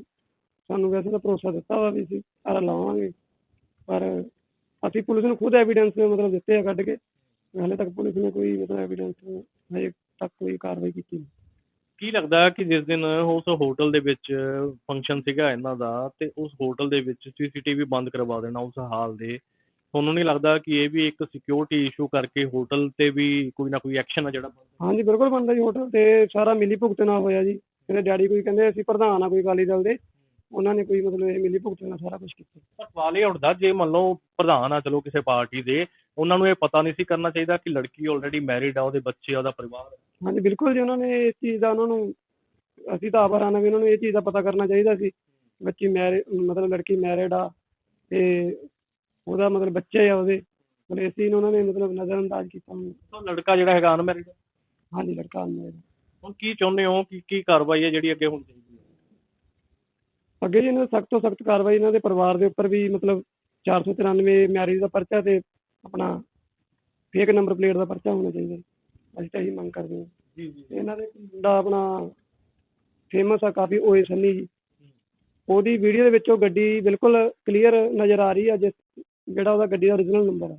ਸਾਨੂੰ ਵੈਸੇ ਤਾਂ ਭਰੋਸਾ ਦਿੱਤਾ ਵਾ ਵੀ ਅਸੀਂ ਸਾਰਾ ਲਾਵਾਂਗੇ ਪਰ ਅਸੀਂ ਪੁਲਿਸ ਨੂੰ ਖੁਦ ਐਵੀਡੈਂਸ ਮਤਲਬ ਦਿੱਤੇ ਆ ਕੱਢ ਕੇ ਹਾਲੇ ਤੱਕ ਪੁਲਿਸ ਨੇ ਕੋਈ ਮਤਲਬ ਐਵੀਡੈਂਸ ਹਜੇ ਤੱਕ ਕੋਈ ਕਾਰਵਾਈ ਕੀਤੀ ਨਹੀਂ ਕੀ ਲੱਗਦਾ ਕਿ ਜਿਸ ਦਿਨ ਉਸ ਹੋਟਲ ਦੇ ਵਿੱਚ ਫੰਕਸ਼ਨ ਸੀਗਾ ਇਹਨਾਂ ਦਾ ਤੇ ਉਸ ਹੋਟਲ ਦੇ ਵਿੱਚ ਸੀਸੀਟੀਵੀ ਬੰਦ ਕਰਵਾ ਦੇਣਾ ਉਸ ਹਾਲ ਦੇ ਤੁਹਾਨੂੰ ਨਹੀਂ ਲੱਗਦਾ ਕਿ ਇਹ ਵੀ ਇੱਕ ਸਿਕਿਉਰਿਟੀ ਇਸ਼ੂ ਕਰਕੇ ਹੋਟਲ ਤੇ ਵੀ ਕੋਈ ਨਾ ਕੋਈ ਐਕਸ਼ਨ ਆ ਜਿਹੜਾ? ਹਾਂਜੀ ਬਿਲਕੁਲ ਬਣਦਾ ਜੀ ਹੋਟਲ ਤੇ ਸਾਰਾ ਮਿਲੀ ਭੁਗਤ ਨਾਲ ਹੋਇਆ ਜੀ ਇਹਦੇ ਡੈਡੀ ਕੋਈ ਕਹਿੰਦੇ ਅਸੀਂ ਪ੍ਰਧਾਨ ਆ ਕੋਈ ਅਕਾਲੀ ਦਲ ਦੇ ਉਹਨਾਂ ਨੇ ਕੋਈ ਮਤਲਬ ਇਹ ਮਿਲੀ ਭੁਗਤ ਨਾਲ ਸਾਰਾ ਕੁਝ ਕੀਤਾ ਪਰ ਸਵਾਲ ਇਹ ਉੱਠਦਾ ਜੇ ਮੰਨ ਲਓ ਪ੍ਰਧਾਨ ਆ ਚਲੋ ਕਿਸੇ ਪਾਰਟੀ ਦੇ ਉਹਨਾਂ ਨੂੰ ਇਹ ਪਤਾ ਨਹੀਂ ਸੀ ਕਰਨਾ ਚਾਹੀਦਾ ਕਿ ਲੜਕੀ ਆਲਰੇਡੀ ਮੈਰਿਡ ਆ ਉਹਦੇ ਬੱਚੇ ਆ ਉਹਦਾ ਪਰਿਵਾਰ ਆ। ਹਾਂਜੀ ਬਿਲਕੁਲ ਜੀ ਉਹਨਾਂ ਨੇ ਇਸ ਚੀਜ਼ ਦਾ ਉਹਨਾਂ ਨੂੰ ਅਸੀਂ ਤਾਂ ਆਭਾਰ ਆਨਾ ਵੀ ਉਹਨਾਂ ਨੂੰ ਇਹ ਚੀਜ਼ ਦਾ ਪਤਾ ਕਰਨਾ ਚਾਹੀਦਾ ਸੀ। ਬੱਚੀ ਮੈਰਿ ਮਤਲਬ ਲੜਕੀ ਮੈਰਿਡ ਆ ਤੇ ਉਹਦਾ ਮਤਲਬ ਬੱਚੇ ਆ ਉਹਦੇ। ਮਤਲਬ ਇਸ ਚੀਜ਼ ਨੂੰ ਉਹਨਾਂ ਨੇ ਮਤਲਬ ਨਜ਼ਰਅੰਦਾਜ਼ ਕੀਤਾ। ਤਾਂ ਲੜਕਾ ਜਿਹੜਾ ਹੈਗਾ ਅਨਮੈਰਿਡ ਹਾਂਜੀ ਲੜਕਾ ਅਨਮੈਰਿਡ ਹੁਣ ਕੀ ਚਾਹੁੰਦੇ ਹੋ? ਕਿ ਕੀ ਕਾਰਵਾਈ ਹੈ ਜਿਹੜੀ ਅੱਗੇ ਹੋਣੀ ਚਾਹੀਦੀ ਹੈ? ਅੱਗੇ ਜੀ ਇਹਨਾਂ ਸਖਤ ਤੋਂ ਸਖਤ ਕਾਰਵਾਈ ਇਹਨਾਂ ਦੇ ਪਰਿਵਾਰ ਦੇ ਉੱਪਰ ਵੀ ਮਤਲਬ 493 ਮੈਰਿਜ ਦਾ ਪਰਚਾ ਤੇ ਆਪਣਾ ਫੇਕ ਨੰਬਰ ਪਲੇਟ ਦਾ ਪਰਚਾ ਹੋਣਾ ਚਾਹੀਦਾ। ਅਸੀਂ ਤਾਂ ਇਹੀ ਮੰਗ ਕਰਦੇ ਹਾਂ। ਜੀ ਇਹਨਾਂ ਦੇ ਇੱਕ ਮੁੰਡਾ ਆਪਣਾ ਫੇਮਸ ਆ ਕਾਫੀ ਓਏ ਸੰਨੀ ਜੀ। ਉਹਦੀ ਵੀਡੀਓ ਦੇ ਵਿੱਚ ਉਹ ਗੱਡੀ ਬਿਲਕੁਲ ਕਲੀਅਰ ਨਜ਼ਰ ਆ ਰਹੀ ਆ ਜਿਸ ਜਿਹੜਾ ਉਹਦਾ ਗੱਡੀ ਦਾ origignal ਨੰਬਰ ਆ।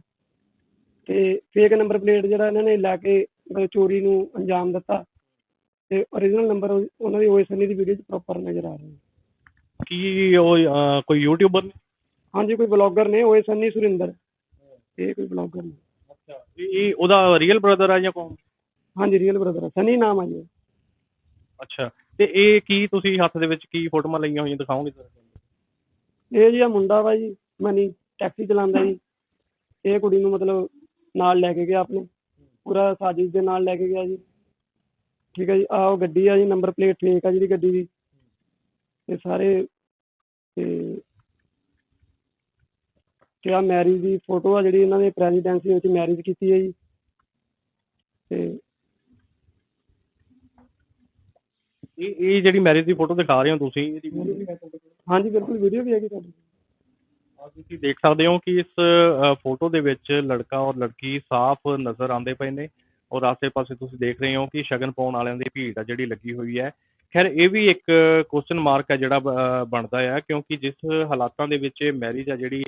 ਤੇ ਫੇਕ ਨੰਬਰ ਪਲੇਟ ਜਿਹੜਾ ਇਹਨਾਂ ਨੇ ਲੈ ਕੇ ਮਤਲਬ ਚੋਰੀ ਨੂੰ ਅੰਜਾਮ ਦਿੱਤਾ। ਤੇ origignal ਨੰਬਰ ਉਹਨਾਂ ਦੀ ਓਏ ਸੰਨੀ ਦੀ ਵੀਡੀਓ 'ਚ ਪ੍ਰੋਪਰ ਨਜ਼ਰ ਆ ਰਿਹਾ ਕੀ ਉਹ ਅਹ, ਕੋਈ ਯੂਟਿਊਬਰ ਨੇ? ਹਾਂਜੀ ਕੋਈ ਬਲੌਗਰ ਨੇ ਓਏ ਸੰਨੀ ਸੁਰਿੰਦਰ। ਇਹ ਕੋਈ ਬਲੌਗਰ ਨੇ। ਇਹ ਉਹਦਾ ਰੀਅਲ ਬ੍ਰਦਰ ਆ ਜਾਂ ਕੌਣ? ਹਾਂਜੀ ਰੀਅਲ ਬ੍ਰਦਰ ਸੰਨੀ ਨਾਮ ਆ ਜੀ। ਅੱਛਾ। ਤੇ ਇਹ ਕੀ ਤੁਸੀਂ ਹੱਥ ਦੇ ਵਿੱਚ ਕੀ ਫੋਟੋਆਂ ਲਈਆਂ ਹੋਈਆਂ? ਦਿਖਾਓਗੇ ਇਹ ਜੀ ਆ ਮੁੰਡਾ ਵਾ ਜੀ ਮਨੀ ਟੈਕਸੀ ਚਲਾਉਂਦਾ ਜੀ। ਇਹ ਕੁੜੀ ਨੂੰ ਮਤਲਬ ਨਾਲ ਲੈ ਕੇ ਗਿਆ ਆਪਣੇ। ਪੂਰਾ ਸਾਜ਼ਿਸ਼ ਦੇ ਨਾਲ ਲੈ ਕੇ ਗਿਆ ਜੀ। ਠੀਕ ਹੈ ਜੀ ਆਹ ਉਹ ਗੱਡੀ ਆ ਜੀ ਨੰਬਰ ਪਲੇਟ ਫੇਕ ਆ ਜਿਹੜੀ ਗੱਡੀ ਦੀ। ਤੇ ਸਾਰੇ ਤੇ ਤੇ ਆ ਮੈਰਿਜ ਦੀ ਫੋਟੋ ਆ ਜਿਹੜੀ ਇਹਨਾਂ ਨੇ ਪ੍ਰੈਜ਼ੀਡੈਂਸੀ ਵਿੱਚ ਮੈਰਿਜ ਕੀਤੀ ਹੈ ਜੀ। ਤੇ ਇਹ ਇਹ ਜਿਹੜੀ ਮੈਰਿਜ ਦੀ ਫੋਟੋ ਦਿਖਾ ਰਹੇ ਹੋ ਤੁਸੀਂ ਇਹਦੀ? ਹਾਂਜੀ ਬਿਲਕੁਲ ਵੀਡੀਓ ਵੀ ਹੈਗੀ ਤੁਹਾਡੀ ਆਹ ਤੁਸੀਂ ਦੇਖ ਸਕਦੇ ਹੋ ਕਿ ਇਸ ਫੋਟੋ ਦੇ ਵਿੱਚ ਲੜਕਾ ਔਰ ਲੜਕੀ ਸਾਫ਼ ਨਜ਼ਰ ਆਉਂਦੇ ਪਏ ਨੇ। ਔਰ ਆਸੇ-ਪਾਸੇ ਤੁਸੀਂ ਦੇਖ ਰਹੇ ਹੋ ਕਿ ਸ਼ਗਨ ਪਾਉਣ ਵਾਲਿਆਂ ਦੀ ਭੀੜ ਆ ਜਿਹੜੀ ਲੱਗੀ ਹੋਈ ਹੈ। ਖੈਰ, ਇਹ ਵੀ ਇੱਕ ਕੁਸ਼ਚਨ ਮਾਰਕ ਹੈ ਜਿਹੜਾ ਬ- ਬਣਦਾ ਆ, ਕਿਉਂਕਿ ਜਿਸ ਹਾਲਾਤਾਂ ਦੇ ਵਿੱਚ ਇਹ ਮੈਰਿਜ ਆ ਜਿਹੜੀ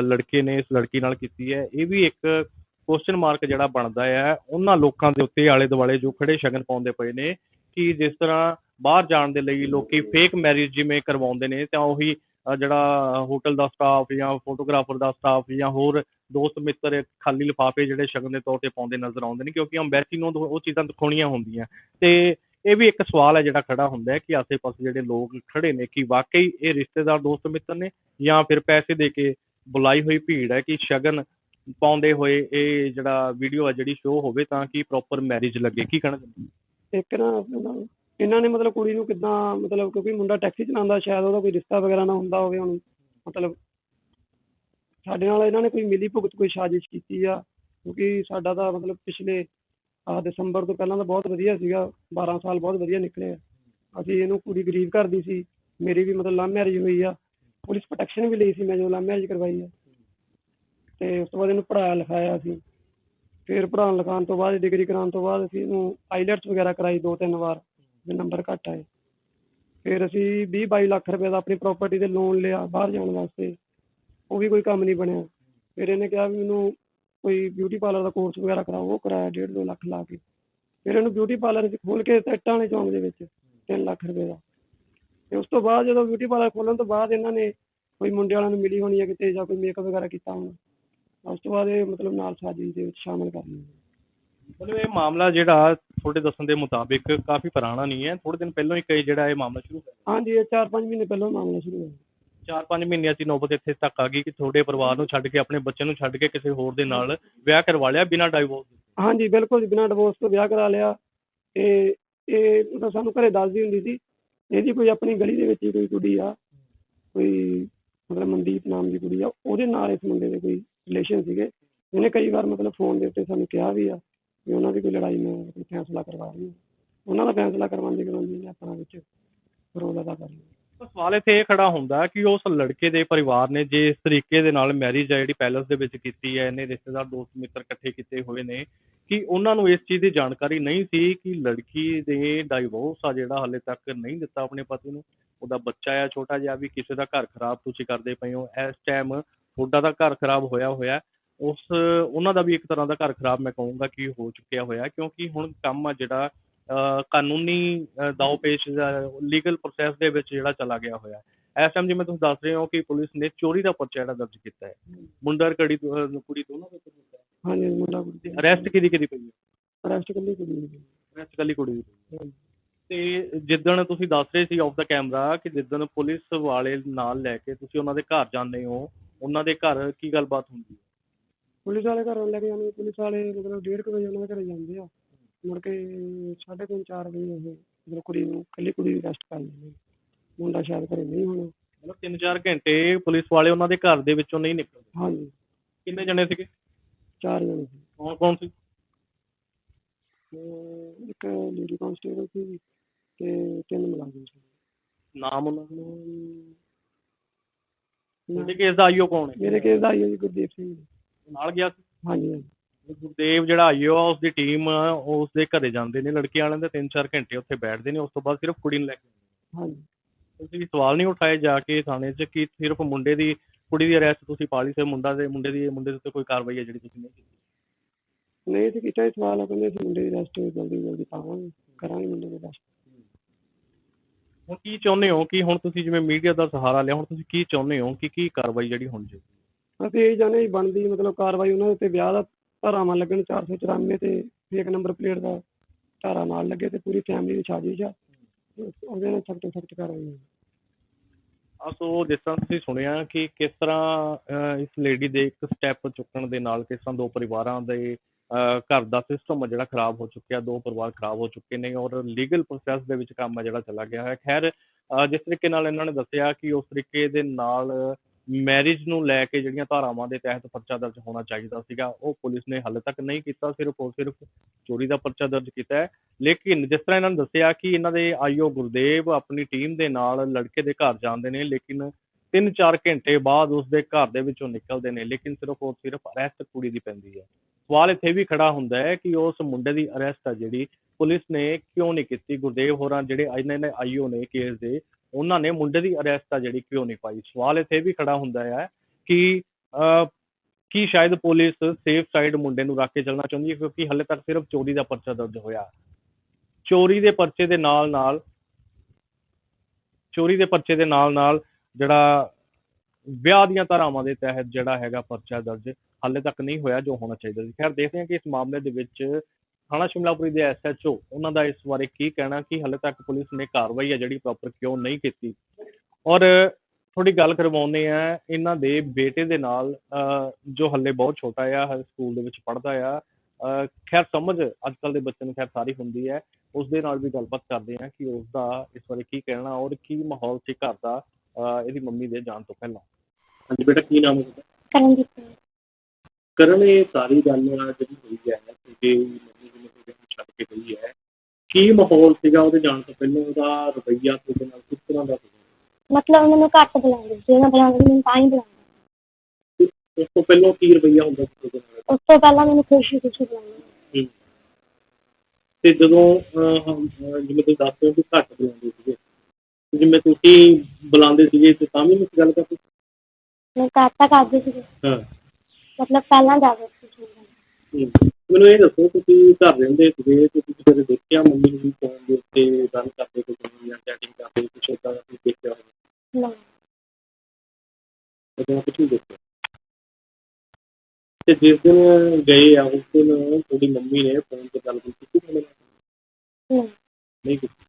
ਲੜਕੇ ਨੇ ਇਸ ਲੜਕੀ ਨਾਲ ਕੀਤੀ ਹੈ, ਇਹ ਵੀ ਇੱਕ ਕੁਸ਼ਚਨ ਮਾਰਕ ਜਿਹੜਾ ਬਣਦਾ ਆ, ਉਹਨਾਂ ਲੋਕਾਂ ਦੇ ਉੱਤੇ ਆਲੇ ਦੁਆਲੇ ਜੋ ਖੜੇ ਸ਼ਗਨ ਪਾਉਂਦੇ ਪਏ ਨੇ, ਕਿ ਜਿਸ ਤਰ੍ਹਾਂ ਬਾਹਰ ਜਾਣ ਦੇ ਲਈ ਲੋਕੀ ਫੇਕ ਮੈਰਿਜ ਜਿਵੇਂ ਕਰਵਾਉਂਦੇ ਨੇ, ਤਾਂ ਉਹੀ ਜਿਹੜਾ ਹੋਟਲ ਦਾ ਸਟਾਫ ਜਾਂ ਫੋਟੋਗ੍ਰਾਫਰ ਦਾ ਸਟਾਫ ਜਾਂ ਹੋਰ ਦੋਸਤ ਮਿੱਤਰ ਖਾਲੀ ਲਿਫਾਫੇ ਜਿਹੜੇ ਸ਼ਗਨ ਦੇ ਤੌਰ ਤੇ ਪਾਉਂਦੇ ਨਜ਼ਰ ਆਉਂਦੇ ਨੇ, ਕਿਉਂਕਿ ਅੰਬੈਸੀ ਨੂੰ ਉਹ ਉਹ ਚੀਜ਼ਾਂ ਦਿਖਾਉਣੀਆਂ ਹੁੰਦੀਆਂ। ਤੇ ਇਹ ਵੀ ਇੱਕ ਸਵਾਲ ਹੈ ਜਿਹੜਾ ਖੜਾ ਹੁੰਦਾ ਹੈ ਕਿ ਆਸੇ-ਪਾਸੇ ਜਿਹੜੇ ਲੋਕ ਖੜੇ ਨੇ ਕਿ ਵਾਕਈ ਇਹ ਰਿਸ਼ਤੇਦਾਰ, ਦੋਸਤ, ਮਿੱਤਰ ਨੇ ਜਾਂ ਫਿਰ ਪੈਸੇ ਦੇ ਕੇ ਬੁਲਾਈ ਹੋਈ ਭੀੜ ਹੈ ਕਿ ਸ਼ਗਨ ਪਾਉਂਦੇ ਹੋਏ ਇਹ ਜਿਹੜਾ ਵੀਡੀਓ ਹੈ ਜਿਹੜੀ ਸ਼ੋਅ ਹੋਵੇ ਤਾਂ ਕਿ ਪ੍ਰੋਪਰ ਮੈਰਿਜ ਲੱਗੇ? ਕੀ ਕਹਿਣਾ ਚਾਹੁੰਦੇ ਇੱਕ ਨਾ ਇਹਨਾਂ ਨੇ ਮਤਲਬ ਕੁੜੀ ਨੂੰ ਕਿੱਦਾਂ ਮਤਲਬ ਕਿਉਂਕਿ ਮੁੰਡਾ ਟੈਕਸੀ ਚਲਾਉਂਦਾ, ਸ਼ਾਇਦ ਉਹਦਾ ਕੋਈ ਰਿਸ਼ਤਾ ਵਗੈਰਾ ਨਾ ਹੁੰਦਾ ਹੋਵੇ ਹੁਣ, ਮਤਲਬ ਸਾਡੇ ਨਾਲ ਇਹਨਾਂ ਨੇ ਕੋਈ ਮਿਲੀ ਭੁਗਤ, ਕੋਈ ਸਾਜ਼ਿਸ਼ ਕੀਤੀ ਆ, ਕਿਉਂਕਿ ਸਾਡਾ ਤਾਂ ਮਤਲਬ ਪਿਛਲੇ ਆਹ ਦਸੰਬਰ ਤੋਂ ਪਹਿਲਾਂ ਤਾਂ ਬਹੁਤ ਵਧੀਆ ਸੀਗਾ 12 ਸਾਲ ਬਹੁਤ ਵਧੀਆ ਨਿਕਲੇ ਆ। ਅਸੀਂ ਇਹਨੂੰ ਕੁੜੀ ਗਰੀਬ ਘਰ ਦੀ ਸੀ, ਮੇਰੀ ਵੀ ਮਤਲਬ ਲਵ ਮੈਰਿਜ ਹੋਈ ਆ, ਪੁਲਿਸ ਪ੍ਰੋਟੈਕਸ਼ਨ ਵੀ ਲਈ ਸੀ ਮੈਂ ਜਦੋਂ ਲਵ ਮੈਰਿਜ ਕਰਵਾਈ ਆ। ਤੇ ਉਸ ਤੋਂ ਬਾਅਦ ਇਹਨੂੰ ਪੜ੍ਹਾਇਆ ਲਿਖਾਇਆ ਅਸੀਂ ਫਿਰ ਪੜ੍ਹਾਉਣ ਲਿਖਾਉਣ ਤੋਂ ਬਾਅਦ ਡਿਗਰੀ ਕਰਾਉਣ ਤੋਂ ਬਾਅਦ ਅਸੀਂ ਇਹਨੂੰ ਆਈਲੈਟਸ ਵਗੈਰਾ ਕਰਾਈ ਦੋ ਤਿੰਨ ਵਾਰ, ਵੀ ਨੰਬਰ ਘੱਟ ਆਏ। ਫਿਰ ਅਸੀਂ 20 22 ਲੱਖ ਰੁਪਏ ਦਾ ਆਪਣੀ ਪ੍ਰਾਪਰਟੀ ਤੇ ਲੋਨ ਲਿਆ ਬਾਹਰ ਜਾਣ ਵਾਸਤੇ। ਉਹ ਵੀ ਕੋਈ ਕੰਮ ਨਹੀਂ ਬਣਿਆ। ਫਿਰ ਇਹਨੇ ਕਿਹਾ ਵੀ ਮੈਨੂੰ ਕੋਈ ਬਿਊਟੀ ਪਾਰਲਰ ਦਾ ਕੋਰਸ ਵਗੈਰਾ ਕਰਾਓ ਉਹ ਕਰਾਇਆ ਡੇਢ ਦੋ ਲੱਖ ਲਾ ਕੇ। ਫਿਰ ਇਹਨੂੰ ਬਿਊਟੀ ਪਾਰਲਰ ਖੋਲ ਕੇ ਇੱਟਾਂ ਵਾਲੇ ਚੌਂਕ ਦੇ ਵਿੱਚ 3 ਲੱਖ ਰੁਪਏ ਦਾ। ਤੇ ਉਸ ਤੋਂ ਬਾਅਦ ਜਦੋਂ ਬਿਊਟੀ ਪਾਰਲਰ ਖੋਲਣ ਤੋਂ ਬਾਅਦ ਇਹਨਾਂ ਨੇ ਕੋਈ ਮੁੰਡੇ ਵਾਲਿਆਂ ਨੂੰ ਮਿਲੀ ਹੋਣੀ ਹੈ ਕਿਤੇ ਜਾਂ ਕੋਈ ਮੇਕਅਪ ਵਗੈਰਾ ਕੀਤਾ ਹੋਣਾ ਉਸ ਤੋਂ ਬਾਅਦ ਇਹ ਮਤਲਬ ਨਾਲ ਸਾਜ਼ਿਸ਼ ਦੇ ਵਿੱਚ ਸ਼ਾਮਲ ਕਰ ਲਈ ਮਤਲਬ ਇਹ ਮਾਮਲਾ ਜਿਹੜਾ ਤੁਹਾਡੇ ਦੱਸਣ ਦੇ ਮੁਤਾਬਿਕ ਕਾਫੀ ਪੁਰਾਣਾ ਨਹੀਂ ਹੈ ਥੋੜੇ ਦਿਨ ਪਹਿਲਾਂ ਹੀ ਕਈ ਜਿਹੜਾ ਇਹ ਮਾਮਲਾ ਸ਼ੁਰੂ ਹੋਇਆ। ਹਾਂਜੀ ਇਹ 4-5 ਮਹੀਨੇ ਪਹਿਲਾਂ ਮਾਮਲਾ ਸ਼ੁਰੂ ਹੋਇਆ। ਚਾਰ ਪੰਜ ਮਹੀਨਿਆਂ 'ਚ ਨੌਬਤ ਇੱਥੇ ਤੱਕ ਆ ਗਈ ਕਿ ਤੁਹਾਡੇ ਪਰਿਵਾਰ ਨੂੰ ਛੱਡ ਕੇ ਆਪਣੇ ਬੱਚੇ ਨੂੰ ਛੱਡ ਕੇ ਕਿਸੇ ਹੋਰ ਦੇ ਨਾਲ ਵਿਆਹ ਕਰਵਾ ਲਿਆ ਬਿਨਾਂ ਡਾਈਵੋਰਸ ਹਾਂਜੀ ਬਿਲਕੁਲ ਜੀ, ਬਿਨਾਂ ਡਿਵੋਰਸ ਤੋਂ ਵਿਆਹ ਕਰਾ ਲਿਆ ਤੇ ਇਹ ਮਤਲਬ ਸਾਨੂੰ ਘਰੇ ਦੱਸਦੀ ਹੁੰਦੀ ਸੀ ਇਹਦੀ ਕੋਈ ਆਪਣੀ ਗਲੀ ਦੇ ਵਿੱਚ ਹੀ ਕੋਈ ਕੁੜੀ ਆ ਕੋਈ ਮਤਲਬ ਮਨਦੀਪ ਨਾਮ ਦੀ ਕੁੜੀ ਆ ਉਹਦੇ ਨਾਲ ਇਸ ਮੁੰਡੇ ਦੇ ਕੋਈ ਰਿਲੇਸ਼ਨ ਸੀਗੇ। ਉਹਨੇ ਕਈ ਵਾਰ ਮਤਲਬ ਫੋਨ ਦੇ ਉੱਤੇ ਸਾਨੂੰ ਕਿਹਾ ਵੀ ਆ ਵੀ ਉਹਨਾਂ ਦੀ ਕੋਈ ਲੜਾਈ ਮੈਂ ਕੋਈ ਫੈਸਲਾ ਕਰਵਾ ਰਹੀ ਹਾਂ ਉਹਨਾਂ ਦਾ ਫੈਸਲਾ ਕਰਵਾਉਂਦੇ ਕਰਵਾਉਂਦੇ ਇਹਨੇ ਆਪਣਾ ਵਿੱਚ ਰੋਲ ਅਦਾ ਕਰ ਲਿਆ। ਸਵਾਲ ਇੱਥੇ ਇਹ ਖੜਾ ਹੁੰਦਾ ਕਿ ਉਸ ਲੜਕੇ ਦੇ ਪਰਿਵਾਰ ਨੇ ਜੇ ਇਸ ਤਰੀਕੇ ਦੇ ਨਾਲ ਮੈਰਿਜ ਹੈ ਜਿਹੜੀ ਪੈਲਸ ਦੇ ਵਿੱਚ ਕੀਤੀ ਹੈ, ਇਹਨੇ ਰਿਸ਼ਤੇਦਾਰ, ਦੋਸਤ, ਮਿੱਤਰ ਇਕੱਠੇ ਕੀਤੇ ਹੋਏ ਨੇ, ਕਿ ਉਹਨਾਂ ਨੂੰ ਇਸ ਚੀਜ਼ ਦੀ ਜਾਣਕਾਰੀ ਨਹੀਂ ਸੀ ਕਿ ਲੜਕੀ ਦੇ ਡਾਈਵੋਰਸ ਆ ਜਿਹੜਾ ਹਾਲੇ ਤੱਕ ਨਹੀਂ ਦਿੱਤਾ ਆਪਣੇ ਪਤੀ ਨੂੰ। ਉਹਦਾ ਬੱਚਾ ਆ, ਛੋਟਾ ਜਿਹਾ ਵੀ, ਕਿਸੇ ਦਾ ਘਰ ਖਰਾਬ ਤੁਸੀਂ ਕਰਦੇ ਪਏ ਹੋ। ਇਸ ਟਾਈਮ ਤੁਹਾਡਾ ਦਾ ਘਰ ਖਰਾਬ ਹੋਇਆ ਹੋਇਆ। ਉਸ, ਉਹਨਾਂ ਦਾ ਵੀ ਇੱਕ ਤਰ੍ਹਾਂ ਦਾ ਘਰ ਖਰਾਬ ਮੈਂ ਕਹੂੰਗਾ ਕਿ ਹੋ ਚੁੱਕਿਆ ਹੋਇਆ, ਕਿਉਂਕਿ ਹੁਣ ਕੰਮ ਆ ਜਿਹੜਾ ਕਾਨੂੰਨੀ ਦਾਅ ਪੇਸ਼ ਲੀਗਲ ਪ੍ਰੋਸੈਸ ਦੇ ਵਿੱਚ ਜਿਹੜਾ ਚਲਾ ਗਿਆ ਹੋਇਆ ਇਸ ਟਾਈਮ ਜਿਵੇਂ ਤੁਸੀਂ ਦੱਸ ਰਹੇ ਹੋ ਕਿ ਪੁਲਿਸ ਨੇ ਚੋਰੀ ਦਾ ਪਰਚਾ ਜਿਹੜਾ ਦਰਜ ਕੀਤਾ ਹੈ। ਮੁੰਡਾ ਕੜੀ ਕੁੜੀ ਦੋਨੋਂ ਦੇ ਉੱਤੇ ਕੀਤਾ ਹੈ। ਹਾਂਜੀ ਮੁੰਡਾ ਕੁੜੀ ਅਰੈਸਟ ਕਿਹਦੀ ਕਿਹਦੀ ਪਈ ਹੈ? ਅਰੈਸਟ ਕੱਲੀ ਕੁੜੀ ਨੂੰ ਅਰੈਸਟ ਕੱਲੀ ਕੁੜੀ ਦੀ ਪਈ ਹੈ। ਤੇ ਜਿੱਦਣ ਤੁਸੀਂ ਦੱਸ ਰਹੇ ਸੀ ਆਫ ਦਾ ਕੈਮਰਾ ਕਿ ਜਿੱਦਣ ਪੁਲਿਸ ਵਾਲੇ ਨਾਲ ਲੈ ਕੇ ਤੁਸੀਂ ਉਹਨਾਂ ਦੇ ਘਰ ਜਾਂਦੇ ਹੋ ਉਹਨਾਂ ਦੇ ਘਰ ਕੀ ਗੱਲਬਾਤ ਹੁੰਦੀ ਹੈ? ਪੁਲਿਸ ਵਾਲੇ ਘਰੋਂ ਲੈ ਕੇ ਜਾਂਦੇ ਪੁਲਿਸ ਵਾਲੇ ਮਤਲਬ ਡੇਢ ਕੁ ਵਜੇ ਉਹਨਾਂ ਦੇ ਘਰੇ ਜਾਂਦੇ ਆ। ਮੁੜ ਕੇ ਸਾਢੇ ਤਿੰਨ ਚਾਰ ਵਜੇ ਉਹ ਮਤਲਬ ਕੁੜੀ ਨੂੰ ਇਕੱਲੀ ਕੁੜੀ ਨੂੰ ਅਰੈਸਟ ਕਰ ਲੈਂਦੇ ਮੁੰਡਾ ਸ਼ਾਇਦ ਘਰੇ ਨਹੀਂ ਹੋਣਾ। ਮਤਲਬ 3-4 ਘੰਟੇ ਪੁਲਿਸ ਵਾਲੇ ਉਹਨਾਂ ਦੇ ਘਰ ਦੇ ਵਿੱਚੋਂ ਨਹੀਂ ਨਿਕਲਦੇ। ਹਾਂਜੀ। ਕਿੰਨੇ ਜਣੇ ਸੀਗੇ? ਚਾਰ ਜਣੇ ਸੀ। ਕੌਣ ਕੌਣ ਸੀ? ਤੇ ਇੱਕ ਲੇਡੀ ਕਾਂਸਟੇਬਲ ਸੀ ਤੇ ਤਿੰਨ ਮੁਲਾਜ਼ਮ ਸੀ। ਨਾਮ ਉਹਨਾਂ ਦਾ? ਅਮ, ਤੁਹਾਡੇ ਕੇਸ ਦਾ ਆਈਓ ਕੌਣ ਹੈ? ਮੇਰੇ ਕੇਸ ਦਾ ਆਈ ਹੈ ਜੀ ਗੁਰਦੀਪ ਸਿੰਘ ਨਾਲ ਗਿਆ ਸੀ? ਹਾਂਜੀ ਹਾਂਜੀ। ਗੁਰਦੇਵ ਜਿਹੜਾ ਆਈਓ ਆ ਉਸ ਦੀ ਟੀਮ ਉਸ ਦੇ ਘਰੇ ਜਾਂਦੇ ਨੇ ਲੜਕੀ ਵਾਲਿਆਂ ਦੇ 3-4 ਘੰਟੇ ਉੱਥੇ ਬੈਠਦੇ ਨੇ ਉਸ ਤੋਂ ਬਾਅਦ ਸਿਰਫ ਕੁੜੀ ਨੂੰ ਲੈ ਕੇ। ਹਾਂਜੀ। ਤੁਸੀਂ ਸਵਾਲ ਨਹੀਂ ਉਠਾਏ ਜਾ ਕੇ ਥਾਣੇ 'ਚ ਕਿ ਸਿਰਫ ਮੁੰਡੇ ਦੀ ਕੁੜੀ ਦੀ ਅਰੈਸਟ ਤੁਸੀਂ ਪਾ ਲਈ ਸੀ ਮੁੰਡਾ ਦੇ ਮੁੰਡੇ ਦੀ ਮੁੰਡੇ ਦੇ ਉੱਤੇ ਕੋਈ ਕਾਰਵਾਈ ਹੈ ਜਿਹੜੀ ਤੁਸੀਂ ਨਹੀਂ ਕੀਤੀ? ਨਹੀਂ ਤੇ ਕੀਤਾ ਸਵਾਲ ਆ ਕਹਿੰਦੇ ਸੀ ਮੁੰਡੇ ਦੀ ਰੈਸਟ ਜਲਦੀ ਜਲਦੀ ਪਾਵਾਂਗੇ ਕਰਾਂਗੇ ਮੁੰਡੇ ਦੀ ਰੈਸਟ ਹੁਣ ਕੀ ਚਾਹੁੰਦੇ ਹੋ ਕਿ ਹੁਣ ਤੁਸੀਂ ਜਿਵੇਂ ਮੀਡੀਆ ਦਾ ਸਹਾਰਾ ਲਿਆ ਹੁਣ ਤੁਸੀਂ ਕੀ ਚਾਹੁੰਦੇ ਹੋ ਕਿ ਕੀ ਕਾਰਵਾਈ ਜਿਹੜੀ ਹੋਣੀ ਚਾਹੀਦੀ ਅਸੀਂ ਇਹ ਚਾਹੁੰਦੇ ਜੀ ਬਣਦੀ ਮਤਲਬ ਕਾਰਵਾਈ ਉਹਨਾਂ ਦੇ ਉੱਤੇ ਵਿਆਹ ਦਾ ਧਾਰਾਵਾਂ ਲੱਗਣ 494 ਤੇ ਫੇਕ ਨੰਬਰ ਪਲੇਟ ਦਾ ਧਾਰਾ ਨਾਲ ਲੱਗੇ ਤੇ ਪੂਰੀ ਫੈਮਿਲੀ ਦੀ ਸਾਜ਼ਿਸ਼ ਆ। ਉਹਦੇ ਨਾਲ ਸਖਤ ਸਖਤ ਕਾਰਵਾਈ ਹੋਵੇ ਸੋ ਜਿਸ ਤਰ੍ਹਾਂ ਤੁਸੀਂ ਸੁਣਿਆ ਕਿ ਕਿਸ ਤਰ੍ਹਾਂ ਅਹ, ਇਸ ਲੇਡੀ ਦੇ ਇੱਕ ਸਟੈਪ ਚੁੱਕਣ ਦੇ ਨਾਲ ਕਿਸ ਤਰ੍ਹਾਂ ਦੋ ਪਰਿਵਾਰਾਂ ਦੇ ਅਹ, ਘਰ ਦਾ ਸਿਸਟਮ ਜਿਹੜਾ ਖਰਾਬ ਹੋ ਚੁੱਕਿਆ ਦੋ ਪਰਿਵਾਰ ਖਰਾਬ ਹੋ ਚੁੱਕੇ ਨੇ ਔਰ ਲੀਗਲ ਪ੍ਰੋਸੈਸ ਦੇ ਵਿੱਚ ਕੰਮ ਆ ਜਿਹੜਾ ਚਲਾ ਗਿਆ ਹੈ। ਖੈਰ ਅਹ, ਜਿਸ ਤਰੀਕੇ ਨਾਲ ਇਹਨਾਂ ਨੇ ਦੱਸਿਆ ਕਿ ਉਸ ਤਰੀਕੇ ਦੇ ਨਾਲ ਮੈਰਿਜ ਨੂੰ ਲੈ ਕੇ ਜਿਹੜੀਆਂ ਧਾਰਾਵਾਂ ਦੇ ਤਹਿਤ ਪਰਚਾ ਦਰਜ ਹੋਣਾ ਚਾਹੀਦਾ ਸੀਗਾ, ਉਹ ਪੁਲਿਸ ਨੇ ਹਾਲੇ ਤੱਕ ਨਹੀਂ ਕੀਤਾ, ਸਿਰਫ ਔਰ ਸਿਰਫ ਚੋਰੀ ਦਾ ਪਰਚਾ ਦਰਜ ਕੀਤਾ ਹੈ। ਲੇਕਿਨ ਜਿਸ ਤਰ੍ਹਾਂ ਇਹਨਾਂ ਨੇ ਦੱਸਿਆ ਕਿ ਇਹਨਾਂ ਦੇ ਆਈਓ ਗੁਰਦੇਵ ਆਪਣੀ ਟੀਮ ਦੇ ਨਾਲ ਲੜਕੇ ਦੇ ਘਰ ਜਾਂਦੇ ਨੇ, ਲੇਕਿਨ 3-4 ਘੰਟੇ ਬਾਅਦ ਉਸ ਦੇ ਘਰ ਦੇ ਵਿੱਚੋਂ ਨਿਕਲਦੇ ਨੇ, ਲੇਕਿਨ ਸਿਰਫ ਔਰ ਸਿਰਫ ਅਰੈਸਟ ਕੁੜੀ ਦੀ ਪੈਂਦੀ ਹੈ। ਸਵਾਲ ਇੱਥੇ ਵੀ ਖੜਾ ਹੁੰਦਾ ਹੈ ਕਿ ਉਸ ਮੁੰਡੇ ਦੀ ਅਰੈਸਟ ਆ ਜਿਹੜੀ ਪੁਲਿਸ ਨੇ ਕਿਉਂ ਨਹੀਂ ਕੀਤੀ? ਗੁਰਦੇਵ ਹੋਰਾਂ ਜਿਹੜੇ ਇਹਨਾਂ ਨੇ ਆਈਓ ਨੇ ਕੇਸ ਦੇ ਉਹਨਾਂ ਨੇ ਮੁੰਡੇ ਦੀ ਅਰੈਸਟ ਆ ਜਿਹੜੀ ਕਿਉਂ ਨਹੀਂ ਪਾਈ। ਸਵਾਲ ਇੱਥੇ ਵੀ ਖੜਾ ਹੁੰਦਾ ਹੈ ਕਿ ਕੀ ਸ਼ਾਇਦ ਪੁਲਿਸ ਸੇਫ ਸਾਈਡ ਮੁੰਡੇ ਨੂੰ ਰੱਖ ਕੇ ਚੱਲਣਾ ਚਾਹੁੰਦੀ ਹੈ, ਕਿਉਂਕਿ ਹਾਲੇ ਤੱਕ ਸਿਰਫ ਚੋਰੀ ਦਾ ਪਰਚਾ ਦਰਜ ਹੋਇਆ। ਚੋਰੀ ਦੇ ਪਰਚੇ ਦੇ ਨਾਲ ਨਾਲ ਚੋਰੀ ਦੇ ਪਰਚੇ ਦੇ ਨਾਲ ਨਾਲ ਜਿਹੜਾ ਵਿਆਹ ਦੀਆਂ ਧਾਰਾਵਾਂ ਦੇ ਤਹਿਤ ਜਿਹੜਾ ਹੈਗਾ ਪਰਚਾ ਦਰਜ ਹਾਲੇ ਤੱਕ ਨਹੀਂ ਹੋਇਆ, ਜੋ ਹੋਣਾ ਚਾਹੀਦਾ ਸੀ। ਖੈਰ, ਦੇਖਦੇ ਹਾਂ ਕਿ ਇਸ ਮਾਮਲੇ ਦੇ ਵਿੱਚ ਥਾਣਾ ਸ਼ਿਮਲਾਪੁਰੀ ਦੇ ਐਸਐਚਓ ਉਹਨਾਂ ਦਾ ਇਸ ਬਾਰੇ ਕੀ ਕਹਿਣਾ ਕਿ ਹਾਲੇ ਤੱਕ ਪੁਲਿਸ ਨੇ ਕਾਰਵਾਈ ਹੈ ਜਿਹੜੀ ਪ੍ਰੋਪਰ ਕਿਉਂ ਨਹੀਂ ਕੀਤੀ? ਔਰ ਥੋੜੀ ਗੱਲ ਕਰਵਾਉਂਦੇ ਆ ਇਹਨਾਂ ਦੇ ਬੇਟੇ ਦੇ ਨਾਲ ਜੋ ਹੱਲੇ ਬਹੁਤ ਛੋਟਾ ਆ ਹਰ ਸਕੂਲ ਦੇ ਵਿੱਚ ਪੜ੍ਹਦਾ ਆ ਖੈਰ ਸਮਝ ਅੱਜ ਕੱਲ ਦੇ ਬੱਚੇ ਨੂੰ ਖੈਰ ਸਾਰੀ ਹੁੰਦੀ ਹੈ ਉਸ ਦੇ ਨਾਲ ਵੀ ਗੱਲਬਾਤ ਕਰਦੇ ਆ ਕਿ ਉਸ ਦਾ ਇਸ ਬਾਰੇ ਕੀ ਕਹਿਣਾ ਔਰ ਕੀ ਮਾਹੌਲ ਸੀ ਘਰ ਦਾ ਇਹਦੀ ਮੰਮੀ ਦੇ ਜਾਣ ਤੋਂ ਪਹਿਲਾਂ। ਹਾਂਜੀ ਬੇਟਾ ਕੀ ਨਾਮ ਹੈ ਤੁਹਾਡਾ? ਕਰਨਦੀਪ ਕੌਰ। ਕਰਨ ਇਹ ਸਾਰੀ ਗੱਲ ਜਿਹੜੀ ਹੋਈ ਹੈ ਕਿ ਮੰਮੀ ਜੀ ਨੇ ਤੁਹਾਡੇ ਨੂੰ ਛੱਡ ਕੇ ਗਈ ਹੈ। ਕੀ ਮਾਹੌਲ ਸੀਗਾ ਉਹਦੇ ਜਾਣ ਤੋਂ ਪਹਿਲਾਂ? ਉਹਦਾ ਰਵੱਈਆ ਤੁਹਾਡੇ ਨਾਲ ਕਿਸ ਤਰ੍ਹਾਂ ਦਾ ਸੀਗਾ? ਮਤਲਬ ਮੈਨੂੰ ਘੱਟ ਬੁਲਾਉਂਦੇ ਸੀ। ਮੈਂ ਬੁਲਾਉਂਦੀ ਮੈਨੂੰ ਤਾਂ ਹੀ ਬੁਲਾਉਂਦੇ ਉਸ ਤੋਂ ਪਹਿਲਾਂ ਕੀ ਰਵੱਈਆ ਹੁੰਦਾ ਸੀ ਤੁਹਾਡੇ ਨਾਲ? ਉਸ ਤੋਂ ਪਹਿਲਾਂ ਮੈਨੂੰ ਖੁਸ਼ੀ ਖੁਸ਼ੀ ਬੁਲਾਉਂਦੇ ਹਮ। ਤੇ ਜਦੋਂ ਅਹ, ਹਮ, ਅਹ, ਜਿਵੇਂ ਤੁਸੀਂ ਦੱਸਦੇ ਹੋ ਕਿ ਘੱਟ ਬੁਲਾਉਂਦੇ ਸੀਗੇ। ਤੇ ਜਿਵੇਂ ਤੁਸੀਂ ਬੁਲਾਉਂਦੇ ਸੀਗੇ ਤੇ ਤਾਂ ਵੀ ਨਹੀਂ ਗੱਲ ਕਰਦੇ? ਮੈਂ ਘੱਟ ਤਾਂ ਕਰਦੇ ਸੀ ਹਾਂ। ਮਤਲਬ ਪਹਿਲਾਂ ਜ਼ਿਆਦਾ ਸੀ। ਹਮ। ਮੈਨੂੰ ਇਹ ਦੱਸੋ ਤੁਸੀਂ ਘਰ ਰਹਿੰਦੇ ਸੀਗੇ ਤੇ ਤੁਸੀਂ ਕਦੇ ਦੇਖਿਆ ਮੰਮੀ ਨੂੰ ਫੋਨ ਦੇ ਉੱਤੇ ਗੱਲ ਕਰਦੇ ਕੋਈ ਜਾਂ ਚੈਟਿੰਗ ਕਰਦੇ ਕੁਛ ਏਦਾਂ ਦਾ ਤੁਸੀਂ ਦੇਖਿਆ ਹੋਵੇ? ਨਾ। ਉਦੋਂ ਕੁਛ ਨਹੀਂ ਦੇਖਿਆ। ਤੇ ਜਿਸ ਦਿਨ ਗਏ ਆ ਉਸ ਦਿਨ ਤੁਹਾਡੀ ਮੰਮੀ ਨੇ ਫੋਨ ਤੇ ਗੱਲ ਕੀਤੀ ਸੀ ਤੁਹਾਡੇ ਨਾਲ? ਨਹੀਂ ਕੀਤੀ।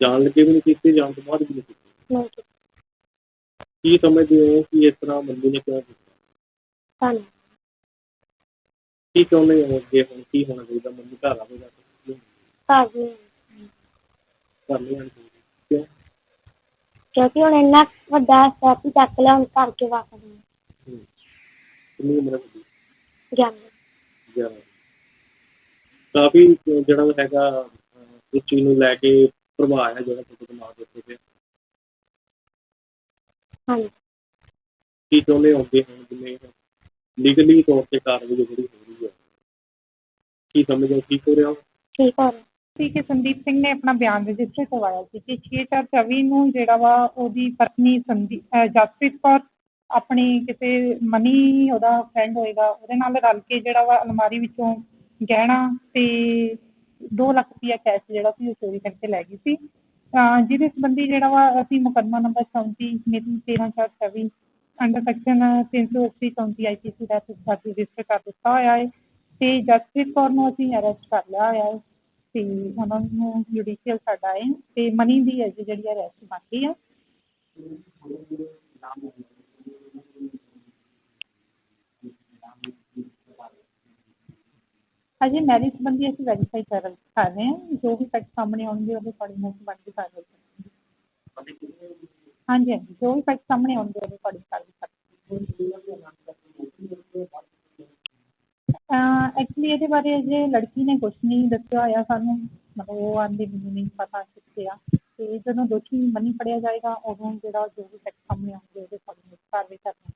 ਜਾਣ ਲੱਗੇ ਵੀ ਨਹੀਂ ਕੀਤੀ ਜਾਣ ਤੋਂ ਬਾਅਦ ਵੀ ਨਹੀਂ ਕੀਤੀ। ਨਾ ਕੀ ਸਮਝਦੇ ਹੋ ਕਿ ਇਸ ਤਰ੍ਹਾਂ ਮੰਮੀ ਨੇ ਕਿਉਂ ਕੀਤਾ? ਸਾਨੂੰ ਕੀ ਚਾਹੁੰਦੇ ਹੋ ਅੱਗੇ ਹੁਣ? ਕੀ ਹੋਣਾ ਚਾਹੀਦਾ? ਮੰਮੀ ਘਰ ਆਵੇਗਾ ਤਾਂ ਘਰ ਨਹੀਂ ਆਉਣੀ ਚਾਹੀਦੀ। ਕਿਉਂ? ਕਿਉਂਕਿ ਹੁਣ ਇੰਨਾ ਵੱਡਾ ਸਟੈਪ ਹੀ ਚੱਕ ਲਿਆ ਹੁਣ ਘਰ ਕੇ ਵਾਪਸ ਆਉਣਾ। ਹਮ। ਕਿੰਨੀ ਉਮਰ ਹੈ ਗਿਆਨ ਗਿਆਰਾਂ। ਕਾਫੀ ਜਿਹੜਾ ਹੈਗਾ ਅਹ, ਇਸ ਚੀਜ਼ ਨੂੰ ਲੈ ਕੇ ਪ੍ਰਭਾਵ ਹੈ ਜਿਹੜਾ ਤੁਹਾਡੇ ਦਿਮਾਗ ਦੇ ਉੱਤੇ ਪਿਆ। ਹਾਂਜੀ। ਕੀ ਚਾਹੁੰਦੇ ਹੋ ਅੱਗੇ ਹੁਣ ਜਿਵੇਂ ਲੀਗਲੀ ਤੌਰ ਤੇ ਕਾਰਵਾਈ ਜਿਹੜੀ ਹੋ ਰਹੀ ਹੈ ਕੀ ਸਮਝਦੇ ਹੋ ਠੀਕ ਹੋ ਰਿਹਾ? ਠੀਕ ਹੋ ਰਿਹਾ ਸੀ ਕਿ ਸੰਦੀਪ ਸਿੰਘ ਨੇ ਆਪਣਾ ਬਿਆਨ ਰਜਿਸਟਰ ਕਰਵਾਇਆ ਸੀ ਕਿ 6/4/24 ਨੂੰ ਜਿਹੜਾ ਵਾ ਉਹਦੀ ਪਤਨੀ ਸੰਦੀ ਅਹ ਜਸਪ੍ਰੀਤ ਕੌਰ ਆਪਣੀ ਕਿਸੇ ਮਨੀ ਉਹਦਾ ਫਰੈਂਡ ਹੋਏਗਾ, ਉਹਦੇ ਨਾਲ ਰਲ ਕੇ ਜਿਹੜਾ ਵਾ ਅਲਮਾਰੀ ਵਿੱਚੋਂ ਗਹਿਣਾ ਤੇ 2 ਲੱਖ ਰੁਪਈਆ ਕੈਸ਼ ਜਿਹੜਾ ਸੀ ਉਹ ਚੋਰੀ ਕਰਕੇ ਲੈ ਗਈ ਸੀ। ਅਹ ਜਿਹਦੇ ਸੰਬੰਧੀ ਜਿਹੜਾ ਵਾ ਅਸੀਂ ਮੁਕੱਦਮਾ ਨੰਬਰ 34 ਮਿਤੀ 13/4/24 ਅੰਡਰ ਸੈਕਸ਼ਨ 380 34 ਆਈਪੀਸੀ ਦਾ ਰਜਿਸਟਰ ਕਰ ਦਿੱਤਾ ਹੋਇਆ ਹੈ। ਤੇ ਜਸਪ੍ਰੀਤ ਕੌਰ ਨੂੰ ਅਸੀਂ ਅਰੈਸਟ ਕਰ ਲਿਆ ਹੋਇਆ ਹੈ ਤੇ ਉਹਨਾਂ ਨੂੰ ਜੁਡੀਸ਼ੀਅਲ ਸਾਡਾ ਹੈ ਤੇ ਮਨੀ ਦੀ ਅਜੇ ਜਿਹੜੀ ਅਰੈਸਟ ਬਾਕੀ ਆ। ਅਜੇ ਮੈਰਿਜ ਸੰਬੰਧੀ ਅਸੀਂ ਵੈਰੀਫਾਈ ਕਰ ਕਰ ਰਹੇ ਹਾਂ, ਜੋ ਵੀ ਫੈਕਟ ਸਾਹਮਣੇ ਆਉਣਗੇ ਉਹਦੇ ਅਕੋਰਡਿੰਗ ਅਸੀਂ ਬਣਦੀ ਕਾਰਵਾਈ ਕਰਾਂਗੇ ਹਾਂਜੀ ਹਾਂਜੀ, ਜੋ ਵੀ ਫੈਕਟ ਸਾਹਮਣੇ ਆਉਣਗੇ ਉਹਦੇ ਅਕੋਰਡਿੰਗ ਕਾਰਵਾਈ ਕਰਾਂਗੇ ਐਕਚੁਲੀ ਇਹਦੇ ਬਾਰੇ ਅਜੇ ਲੜਕੀ ਨੇ ਕੁਛ ਨਹੀਂ ਦੱਸਿਆ ਹੋਇਆ ਸਾਨੂੰ, ਮਤਲਬ ਉਹ ਆਂਦੀ ਮੈਨੂੰ ਨਹੀਂ ਪਤਾ ਕਿੱਥੇ ਆ। ਤੇ ਜਦੋਂ ਦੋਸ਼ੀ ਮਨੀ ਫੜਿਆ ਜਾਏਗਾ, ਉਦੋਂ ਜਿਹੜਾ ਜੋ ਵੀ ਫੈਕਟ ਸਾਹਮਣੇ ਆਉਣਗੇ ਉਹਦੇ ਅਕੋਰਡਿੰਗ ਕਾਰਵਾਈ ਕਰਾਂਗੇ